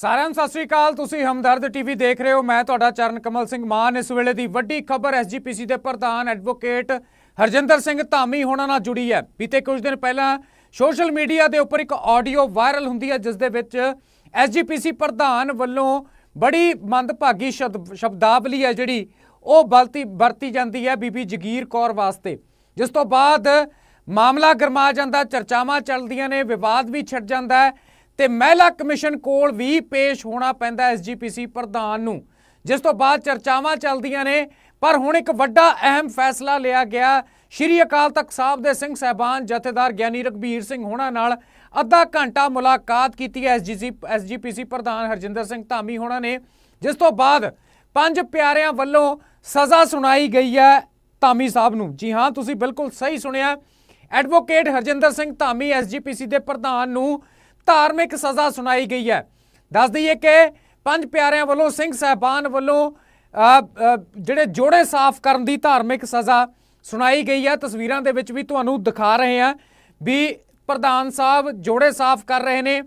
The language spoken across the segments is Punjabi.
ਸਾਰਿਆਂ ਨੂੰ ਸਤਿ ਸ੍ਰੀ ਅਕਾਲ। ਤੁਸੀਂ ਹਮਦਰਦ ਟੀਵੀ ਦੇਖ ਰਹੇ ਹੋ। ਮੈਂ ਤੁਹਾਡਾ ਚਰਨ ਕਮਲ ਸਿੰਘ ਮਾਨ। ਇਸ ਵੇਲੇ ਦੀ ਵੱਡੀ ਖਬਰ ਐਸਜੀਪੀਸੀ ਦੇ ਪ੍ਰਧਾਨ ਐਡਵੋਕੇਟ ਹਰਜਿੰਦਰ ਸਿੰਘ ਧਾਮੀ ਹੋਣਾ ਨਾਲ ਜੁੜੀ ਹੈ। ਬੀਤੇ ਕੁਝ ਦਿਨ ਪਹਿਲਾਂ ਸੋਸ਼ਲ ਮੀਡੀਆ ਦੇ ਉੱਪਰ ਇੱਕ ਆਡੀਓ ਵਾਇਰਲ ਹੁੰਦੀ ਹੈ, ਜਿਸ ਦੇ ਵਿੱਚ ਐਸਜੀਪੀਸੀ ਪ੍ਰਧਾਨ ਵੱਲੋਂ ਬੜੀ ਮੰਦਭਾਗੀ ਸ਼ਬਦ- ਸ਼ਬਦਾਵਲੀ ਹੈ ਜਿਹੜੀ ਉਹ ਬਲਤੀ, ਵਰਤੀ ਜਾਂਦੀ ਹੈ ਬੀਬੀ ਜਗੀਰ ਕੌਰ ਵਾਸਤੇ। ਜਿਸ ਤੋਂ ਬਾਅਦ ਮਾਮਲਾ ਗਰਮਾ ਜਾਂਦਾ, ਚਰਚਾਵਾਂ ਚੱਲਦੀਆਂ ਨੇ, ਵਿਵਾਦ ਵੀ ਛਿੜ ਜਾਂਦਾ ਹੈ। ਤੇ ਮਹਿਲਾ ਕਮਿਸ਼ਨ ਕੋਲ ਵੀ ਪੇਸ਼ ਹੋਣਾ ਪੈਂਦਾ ਐਸਜੀਪੀਸੀ ਪ੍ਰਧਾਨ ਨੂੰ। ਜਿਸ ਤੋਂ ਬਾਅਦ ਚਰਚਾਵਾਂ ਚੱਲਦੀਆਂ ਨੇ, ਪਰ ਹੁਣ ਇੱਕ ਵੱਡਾ ਅਹਿਮ ਫੈਸਲਾ ਲਿਆ ਗਿਆ। ਸ਼੍ਰੀ ਅਕਾਲ ਤਖਤ ਸਾਹਿਬ ਦੇ ਸਿੰਘ ਸਹਿਬਾਨ ਜਥੇਦਾਰ ਗਿਆਨੀ ਰਘਬੀਰ ਸਿੰਘ ਹੋਣਾ ਨਾਲ ਅੱਧਾ ਘੰਟਾ ਮੁਲਾਕਾਤ ਕੀਤੀ ਹੈ ਐਸਜੀਸੀ ਐਸਜੀਪੀਸੀ ਪ੍ਰਧਾਨ ਹਰਜਿੰਦਰ ਸਿੰਘ ਧਾਮੀ ਹੋਣਾ ਨੇ। ਜਿਸ ਤੋਂ ਬਾਅਦ ਪੰਜ ਪਿਆਰਿਆਂ ਵੱਲੋਂ ਸਜ਼ਾ ਸੁਣਾਈ ਗਈ ਹੈ ਧਾਮੀ ਸਾਹਿਬ ਨੂੰ। ਜੀ ਹਾਂ, ਤੁਸੀਂ ਬਿਲਕੁਲ ਸਹੀ ਸੁਣਿਆ। ਐਡਵੋਕੇਟ ਹਰਜਿੰਦਰ ਸਿੰਘ ਧਾਮੀ ਐਸਜੀਪੀਸੀ ਦੇ ਪ੍ਰਧਾਨ ਨੂੰ ਧਾਰਮਿਕ ਸਜ਼ਾ ਸੁਣਾਈ ਗਈ ਹੈ। ਦੱਸ ਦਈਏ ਕਿ ਪੰਜ ਪਿਆਰਿਆਂ ਵੱਲੋਂ, ਸਿੰਘ ਸਹਿਬਾਨ ਵੱਲੋਂ ਜਿਹੜੇ ਜੋੜੇ ਸਾਫ਼ ਕਰਨ ਦੀ ਧਾਰਮਿਕ ਸਜ਼ਾ ਸੁਣਾਈ ਗਈ ਹੈ। ਤਸਵੀਰਾਂ ਦੇ ਵਿੱਚ ਵੀ ਤੁਹਾਨੂੰ ਦਿਖਾ ਰਹੇ ਹਾਂ ਵੀ ਪ੍ਰਧਾਨ ਸਾਹਿਬ ਜੋੜੇ ਸਾਫ਼ ਕਰ ਰਹੇ ਨੇ।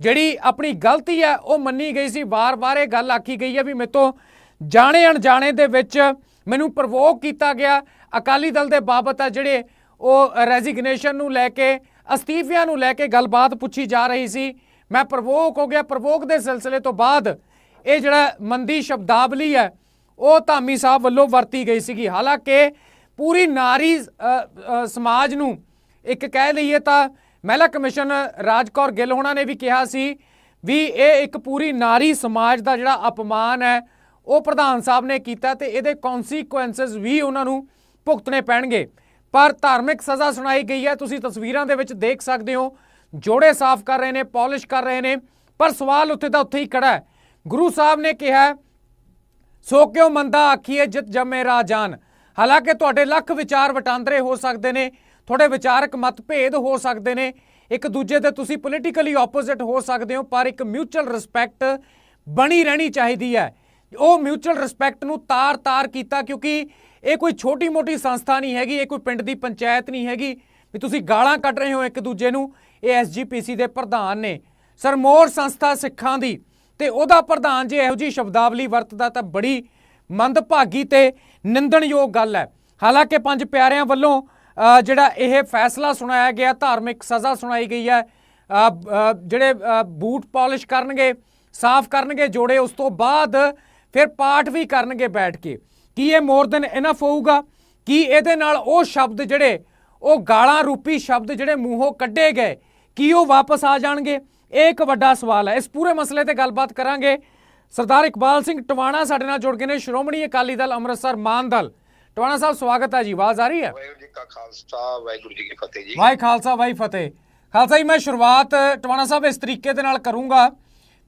ਜਿਹੜੀ ਆਪਣੀ ਗਲਤੀ ਹੈ, ਉਹ ਮੰਨੀ ਗਈ ਸੀ। ਵਾਰ-ਵਾਰ ਇਹ ਗੱਲ ਆਖੀ ਗਈ ਹੈ ਵੀ ਮੇਤੋਂ ਜਾਣੇ ਅਣਜਾਣੇ ਦੇ ਵਿੱਚ ਮੈਨੂੰ ਪ੍ਰਵੋਕ ਕੀਤਾ ਗਿਆ। ਅਕਾਲੀ ਦਲ ਦੇ ਬਾਬਤ ਆ ਜਿਹੜੇ ਉਹ ਰੈਜ਼ਿਗਨੇਸ਼ਨ ਨੂੰ ਲੈ ਕੇ ਅਸਤੀਫਿਆਂ ਨੂੰ ਲੈ ਕੇ ਗੱਲਬਾਤ ਪੁੱਛੀ ਜਾ ਰਹੀ ਸੀ। ਮੈਂ ਪ੍ਰਵੋਕ ਹੋ ਗਿਆ। ਪ੍ਰਵੋਕ ਦੇ ਸਿਲਸਿਲੇ ਤੋਂ ਬਾਅਦ ਇਹ ਜਿਹੜਾ ਮੰਦੀ ਸ਼ਬਦਾਵਲੀ ਹੈ, ਉਹ ਧਾਮੀ ਸਾਹਿਬ ਵੱਲੋਂ ਵਰਤੀ ਗਈ ਸੀਗੀ। ਹਾਲਾਂਕਿ ਪੂਰੀ ਨਾਰੀ ਸਮਾਜ ਨੂੰ ਇੱਕ ਕਹਿ ਲਈਏ ਤਾਂ ਮਹਿਲਾ ਕਮਿਸ਼ਨ ਰਾਜਕੌਰ ਗਿੱਲ ਹੋਣਾ ਨੇ ਵੀ ਕਿਹਾ ਸੀ ਵੀ ਇਹ ਇੱਕ ਪੂਰੀ ਨਾਰੀ ਸਮਾਜ ਦਾ ਜਿਹੜਾ ਅਪਮਾਨ ਹੈ, ਉਹ ਪ੍ਰਧਾਨ ਸਾਹਿਬ ਨੇ ਕੀਤਾ ਤੇ ਇਹਦੇ ਕੌਨਸੀਕੁਐਂਸਸ ਵੀ ਉਹਨਾਂ ਨੂੰ ਭੁਗਤਣੇ ਪੈਣਗੇ। ਪਰ ਧਾਰਮਿਕ ਸਜ਼ਾ ਸੁਣਾਈ ਗਈ ਹੈ। ਤੁਸੀਂ ਤਸਵੀਰਾਂ ਦੇ ਵਿੱਚ ਦੇਖ ਸਕਦੇ ਹੋ, ਜੋੜੇ ਸਾਫ਼ ਕਰ ਰਹੇ ਨੇ, ਪਾਲਿਸ਼ ਕਰ ਰਹੇ ਨੇ, ਪਰ ਸਵਾਲ ਉੱਥੇ ਦਾ ਉੱਥੇ ਹੀ ਖੜਾ ਹੈ। ਗੁਰੂ ਸਾਹਿਬ ਨੇ ਕਿਹਾ ਸੋ ਕਿਉ ਮੰਦਾ ਆਖੀਏ ਜਿਤ ਜਮੇ ਰਾਜਾਨ ਹਾਲਾਂਕਿ ਤੁਹਾਡੇ ਲੱਖ ਵਿਚਾਰ ਵਟਾਂਦਰੇ ਹੋ ਸਕਦੇ ਨੇ, ਤੁਹਾਡੇ ਵਿਚਾਰਕ ਮਤਭੇਦ ਹੋ ਸਕਦੇ ਨੇ, ਇੱਕ ਦੂਜੇ ਦੇ ਤੁਸੀਂ ਪੋਲੀਟੀਕਲੀ ਆਪੋਜ਼ਿਟ ਹੋ ਸਕਦੇ ਹੋ, ਪਰ ਇੱਕ ਮਿਊਚੁਅਲ ਰਿਸਪੈਕਟ ਬਣੀ ਰਹਿਣੀ ਚਾਹੀਦੀ ਹੈ। ਉਹ ਮਿਊਚੁਅਲ ਰਿਸਪੈਕਟ ਨੂੰ ਤਾਰ-ਤਾਰ ਕੀਤਾ ਕਿਉਂਕਿ ਇਹ ਕੋਈ ਛੋਟੀ-ਮੋਟੀ ਸੰਸਥਾ ਨਹੀਂ ਹੈਗੀ, ਇਹ ਕੋਈ ਪਿੰਡ ਦੀ ਪੰਚਾਇਤ ਨਹੀਂ ਹੈਗੀ। ਵੀ ਤੁਸੀਂ ਗਾਲਾਂ ਕੱਢ ਰਹੇ ਹੋ ਇੱਕ ਦੂਜੇ ਨੂੰ, ਇਹ ਐਸਜੀਪੀਸੀ ਦੇ ਪ੍ਰਧਾਨ ਨੇ। ਸਰਮੋਰ ਸੰਸਥਾ ਸਿੱਖਾਂ ਦੀ ਤੇ ਉਹਦਾ ਪ੍ਰਧਾਨ ਜੇ ਇਹੋ ਜੀ ਸ਼ਬਦਾਵਲੀ ਵਰਤਦਾ ਤਾਂ ਬੜੀ ਮੰਦਭਾਗੀ ਤੇ ਨਿੰਦਣਯੋਗ ਗੱਲ ਹੈ। ਹਾਲਾਂਕਿ ਪੰਜ ਪਿਆਰਿਆਂ ਵੱਲੋਂ ਜਿਹੜਾ ਇਹ ਫੈਸਲਾ ਸੁਣਾਇਆ ਗਿਆ, ਧਾਰਮਿਕ ਸਜ਼ਾ ਸੁਣਾਈ ਗਈ ਹੈ ਜਿਹੜੇ ਬੂਟ ਪਾਲਿਸ਼ ਕਰਨਗੇ, ਸਾਫ਼ ਕਰਨਗੇ, ਜੋੜੇ ਉਸ ਤੋਂ ਬਾਅਦ ਫਿਰ ਪਾਠ ਵੀ ਕਰਨਗੇ ਬੈਠ ਕੇ। ਕੀ ਇਹ ਮੋਰ ਦੈਨ ਇਨਫ ਹੋਊਗਾ? ਕੀ ਇਹਦੇ ਨਾਲ ਉਹ ਸ਼ਬਦ ਜਿਹੜੇ ਉਹ ਗਾਲਾਂ ਰੂਪੀ ਸ਼ਬਦ ਜਿਹੜੇ ਮੂੰਹੋਂ ਕੱਢੇ ਗਏ ਕੀ ਉਹ ਵਾਪਸ ਆ ਜਾਣਗੇ? ਇਹ ਇੱਕ ਵੱਡਾ ਸਵਾਲ ਹੈ। ਇਸ ਪੂਰੇ ਮਸਲੇ ਤੇ ਗੱਲਬਾਤ ਕਰਾਂਗੇ। ਸਰਦਾਰ ਇਕਬਾਲ ਸਿੰਘ ਟਵਾਣਾ ਸਾਡੇ ਨਾਲ ਜੁੜ ਗਏ ਨੇ। ਸ਼੍ਰੋਮਣੀ ਅਕਾਲੀ ਦਲ ਅੰਮ੍ਰਿਤਸਰ ਮਾਨ ਦਲ। ਟਵਾਣਾ ਸਾਹਿਬ ਸਵਾਗਤ ਹੈ ਜੀ। ਆਵਾਜ਼ ਆ ਰਹੀ ਹੈ? ਵਾਹਿਗੁਰੂ ਜੀ ਕਾ ਖਾਲਸਾ ਵਾਹਿਗੁਰੂ ਜੀ ਕੀ ਫਤਿਹ ਜੀ। ਵਾਹਿ ਖਾਲਸਾ ਵਾਹਿ ਫਤਿਹ। ਖਾਲਸਾ ਜੀ ਮੈਂ ਸ਼ੁਰੂਆਤ ਟਵਾਣਾ ਸਾਹਿਬ ਇਸ ਤਰੀਕੇ ਦੇ ਨਾਲ ਕਰੂੰਗਾ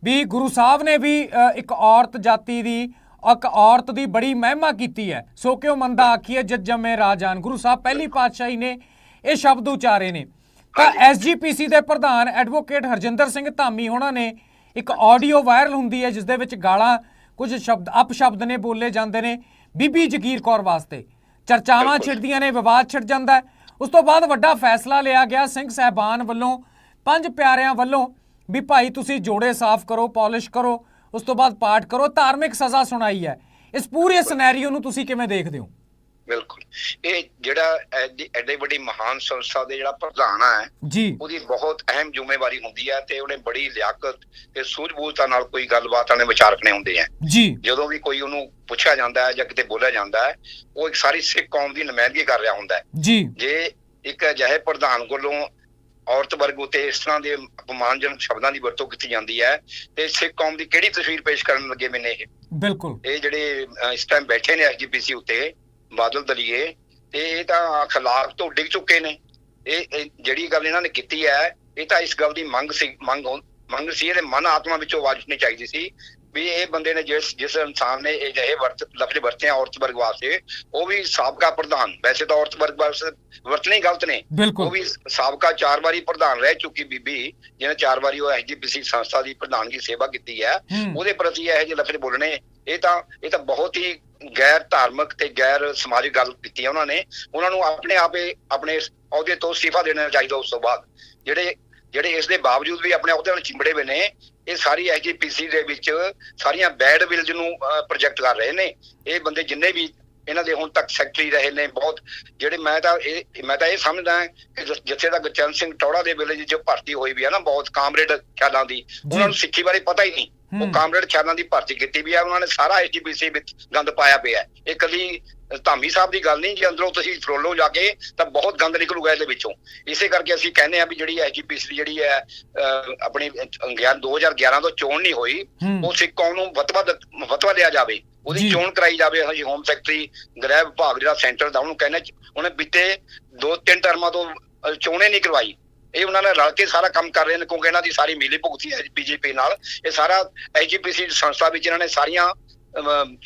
ਵੀ ਗੁਰੂ ਸਾਹਿਬ ਨੇ ਵੀ ਇੱਕ ਔਰਤ ਜਾਤੀ ਦੀ ਇੱਕ ਔਰਤ ਦੀ ਬੜੀ ਮਹਿਮਾ ਕੀਤੀ ਹੈ। ਸੋ ਕਿਉ ਮੰਦਾ ਆਖੀਏ ਜਦ ਜਮੇ ਰਾਜਾਨ ਗੁਰੂ ਸਾਹਿਬ ਪਹਿਲੀ ਪਾਤਸ਼ਾਹੀ ਨੇ ਇਹ ਸ਼ਬਦ ਉਚਾਰੇ ਨੇ। ਤਾਂ ਐਸਜੀਪੀਸੀ ਦੇ ਪ੍ਰਧਾਨ ਐਡਵੋਕੇਟ ਹਰਜਿੰਦਰ ਸਿੰਘ ਧਾਮੀ ਹੋਣਾ ਨੇ ਇੱਕ ਆਡੀਓ ਵਾਇਰਲ ਹੁੰਦੀ ਹੈ ਜਿਸ ਦੇ ਵਿੱਚ ਗਾਲਾਂ ਕੁਝ ਸ਼ਬਦ ਅਪਸ਼ਬਦ ਨੇ ਬੋਲੇ ਜਾਂਦੇ ਨੇ ਬੀਬੀ ਜਗੀਰ ਕੌਰ ਵਾਸਤੇ। ਚਰਚਾਵਾਂ ਛਿੜਦੀਆਂ ਨੇ ਵਿਵਾਦ ਛਿੜ ਜਾਂਦਾ ਉਸ ਤੋਂ ਬਾਅਦ ਵੱਡਾ ਫੈਸਲਾ ਲਿਆ ਗਿਆ ਸਿੰਘ ਸਹਿਬਾਨ ਵੱਲੋਂ ਪੰਜ ਪਿਆਰਿਆਂ ਵੱਲੋਂ ਵੀ ਭਾਈ ਤੁਸੀਂ ਜੋੜੇ ਸਾਫ਼ ਕਰੋ ਪਾਲਿਸ਼ ਕਰੋ। ਉਸ ਤੋਂ ਬਾਅਦ ਪਾਠ ਕਰੋ ਧਾਰਮਿਕ ਸਜ਼ਾ ਸੁਣਾਈ ਹੈ। ਇਸ ਪੂਰੇ ਸਿਨੈਰੀਓ ਨੂੰ ਤੁਸੀਂ ਕਿਵੇਂ ਦੇਖਦੇ ਹੋ? ਬਿਲਕੁਲ। ਇਹ ਜਿਹੜਾ ਐਡੀ ਵੱਡੀ ਮਹਾਨ ਸੰਸਥਾ ਦੇ ਜਿਹੜਾ ਪ੍ਰਧਾਨ ਹੈ ਜੀ। ਉਹਦੀ ਬਹੁਤ ਅਹਿਮ ਜ਼ਿੰਮੇਵਾਰੀ ਹੁੰਦੀ ਹੈ ਤੇ ਉਹਨੇ ਬੜੀ ਲਿਆਕਤ ਤੇ ਸੂਝ-ਬੂਝਤਾ ਨਾਲ ਕੋਈ ਗੱਲਬਾਤ ਆਣੇ ਵਿਚਾਰਕਣੇ ਹੁੰਦੇ ਆ। ਜੀ। ਜਦੋਂ ਵੀ ਕੋਈ ਉਹਨੂੰ ਪੁੱਛਿਆ ਜਾਂਦਾ ਹੈ ਜਾਂ ਕਿਤੇ ਬੋਲਿਆ ਜਾਂਦਾ ਹੈ ਉਹ ਇੱਕ ਸਾਰੀ ਸਿੱਖ ਕੌਮ ਦੀ ਨੁਮਾਇੰਦਗੀ ਕਰ ਰਿਹਾ ਹੁੰਦਾ ਹੈ। ਜੀ। ਜੇ ਇੱਕ ਅਜਿਹੇ ਪ੍ਰਧਾਨ ਕੋਲੋਂ ਔਰਤ ਵਰਗ ਉਤੇ ਇਸ ਤਰ੍ਹਾਂ ਦੇ ਅਪਮਾਨਜਨਕ ਸ਼ਬਦਾਂ ਦੀ ਵਰਤੋਂ ਕੀਤੀ ਜਾਂਦੀ ਹੈ ਤੇ ਸਿੱਖ ਕੌਮ ਦੀ ਕਿਹੜੀ ਤਸਵੀਰ ਪੇਸ਼ ਕਰਨ ਲੱਗੇ ਮੈਨੇ ਇਹ? ਬਿਲਕੁਲ। ਇਹ ਜਿਹੜੇ ਇਸ ਟਾਈਮ ਬੈਠੇ ਨੇ ਐਸਜੀਪੀਸੀ ਉੱਤੇ ਬਾਦਲ ਦਲੀਏ ਤੇ ਇਹ ਤਾਂ ਖਿਲਾਫ ਤੋਂ ਡਿੱਗ ਚੁੱਕੇ ਨੇ। ਇਹ ਜਿਹੜੀ ਗੱਲ ਇਹਨਾਂ ਨੇ ਕੀਤੀ ਹੈ ਇਹ ਤਾਂ ਇਸ ਗੱਲ ਦੀ ਮੰਗ ਸੀ ਮੰਗ ਮੰਗ ਸੀ ਇਹਦੇ ਮਨ ਆਤਮਾ ਵਿੱਚੋਂ ਆਵਾਜ਼ ਉੱਠਣੀ ਚਾਹੀਦੀ ਸੀ ਵੀ ਇਹ ਬੰਦੇ ਨੇ ਜਿਸ ਜਿਸ ਇਨਸਾਨ ਨੇ ਇਹ ਜਿਹੇ ਵਰਤ ਲਫ਼ਜ਼ ਵਰਤੇ ਆ ਔਰਤ ਵਰਗ ਵਾਸਤੇ ਉਹ ਵੀ ਸਾਬਕਾ ਪ੍ਰਧਾਨ। ਵੈਸੇ ਤਾਂ ਔਰਤ ਵਰਗ ਵਾਸਤੇ ਵਰਤਣੇ ਗਲਤ ਨੇ। ਉਹ ਵੀ ਸਾਬਕਾ ਚਾਰ ਵਾਰੀ ਪ੍ਰਧਾਨ ਰਹਿ ਚੁੱਕੀ ਬੀਬੀ ਜਿਹਨੇ ਚਾਰ ਵਾਰੀ ਉਹ ਐਸਜੀਪੀਸੀ ਸੰਸਥਾ ਦੀ ਪ੍ਰਧਾਨਗੀ ਸੇਵਾ ਕੀਤੀ ਹੈ। ਹੂੰ, ਉਹਦੇ ਪ੍ਰਤੀ ਇਹੋ ਜਿਹੇ ਲਫ਼ਜ਼ ਬੋਲਣੇ ਇਹ ਤਾਂ ਇਹ ਤਾਂ ਬਹੁਤ ਹੀ ਗੈਰ ਧਾਰਮਿਕ ਤੇ ਗੈਰ ਸਮਾਜਿਕ ਗੱਲ ਕੀਤੀ ਹੈ ਉਹਨਾਂ ਨੇ। ਉਹਨਾਂ ਨੂੰ ਆਪਣੇ ਆਪੇ ਆਪਣੇ ਅਹੁਦੇ ਤੋਂ ਅਸਤੀਫਾ ਦੇਣਾ ਚਾਹੀਦਾ ਉਸ ਤੋਂ ਬਾਅਦ। ਜਿਹੜੇ ਜਿਹੜੇ ਇਸ ਦੇ ਬਾਵਜੂਦ ਵੀ ਆਪਣੇ ਅਹੁਦੇ ਨਾਲ ਚਿੰਬੜੇ ਹੋਏ ਨੇ ਇਹ ਸਾਰੀ ਐਸਜੀਪੀਸੀ ਦੇ ਵਿੱਚ ਸਾਰੀਆਂ ਬੈਡ ਵਿਲਜ ਨੂੰ ਪ੍ਰੋਜੈਕਟ ਕਰ ਰਹੇ ਨੇ ਇਹ ਬੰਦੇ ਜਿੰਨੇ ਵੀ ਇਹਨਾਂ ਦੇ ਹੁਣ ਤੱਕ ਸੈਕਟਰੀ ਰਹੇ ਨੇ ਬਹੁਤ ਜਿਹੜੇ ਮੈਂ ਤਾਂ ਇਹ ਮੈਂ ਤਾਂ ਇਹ ਸਮਝਦਾ ਕਿ ਜਿੱਥੇ ਦਾ ਗੁਰਚਰਨ ਸਿੰਘ ਟੌੜਾ ਦੇ ਵੇਲੇ ਜੋ ਭਰਤੀ ਹੋਈ ਵੀ ਹੈ ਨਾ ਬਹੁਤ ਕਾਮਰੇਡ ਖਿਆਲਾਂ ਦੀ ਉਹਨਾਂ ਨੂੰ ਸਿੱਖੀ ਬਾਰੇ ਪਤਾ ਹੀ ਨਹੀਂ। ਉਹ ਕਾਮਰੇਡ ਖਿਆਲਾਂ ਦੀ ਭਰਤੀ ਕੀਤੀ ਵੀ ਆ ਉਹਨਾਂ ਨੇ ਸਾਰਾ ਐਸਜੀਪੀਸੀ ਵਿੱਚ ਗੰਦ ਪਾਇਆ ਪਿਆ। ਇਹ ਕਦੀ ਧਾਮੀ ਸਾਹਿਬ ਦੀ ਗੱਲ ਨਹੀਂ ਜੇ ਅੰਦਰੋਂ ਤੁਸੀਂ ਫਰੋਲੋ ਜਾ ਕੇ ਤਾਂ ਬਹੁਤ ਗੰਦ ਨਿਕਲੂਗਾ ਇਹਦੇ ਵਿੱਚੋਂ ਇਸੇ ਕਰਕੇ ਅਸੀਂ ਕਹਿੰਦੇ ਆ ਵੀ ਜਿਹੜੀ ਐਸਜੀਪੀਸੀ ਦੀ ਜਿਹੜੀ ਹੈ ਆਪਣੀ ਗਿਆਨ 2011 ਤੋਂ ਚੋਣ ਨਹੀਂ ਹੋਈ। ਉਹ ਸਿੱਖ ਕੌਮ ਨੂੰ ਵਤਵਾ ਵਤਵਾ ਲਿਆ ਜਾਵੇ। ਉਹਦੀ ਚੋਣ ਕਰਾਈ ਜਾਵੇ ਅਸੀਂ ਹੋਮ ਸੈਕਟਰੀ ਗ੍ਰਹਿ ਵਿਭਾਗ ਜਿਹੜਾ ਸੈਂਟਰ ਦਾ ਉਹਨੂੰ ਕਹਿੰਦੇ ਉਹਨੇ ਬੀਤੇ ਦੋ ਤਿੰਨ ਟਰਮਾਂ ਤੋਂ ਚੋਣੇ ਨਹੀਂ ਕਰਵਾਈ ਇਹ ਉਹਨਾਂ ਨੇ ਰਲ ਕੇ ਸਾਰਾ ਕੰਮ ਕਰ ਰਹੇ ਨੇ ਕਿਉਂਕਿ ਇਹਨਾਂ ਦੀ ਸਾਰੀ ਮਿਲੀ ਭੁਗਤੀ ਹੈ ਬੀਜੇਪੀ ਨਾਲ ਇਹ ਸਾਰਾ ਐਜੀਪੀਸੀ ਸੰਸਥਾ ਵਿੱਚ ਇਹਨਾਂ ਨੇ ਸਾਰੀਆਂ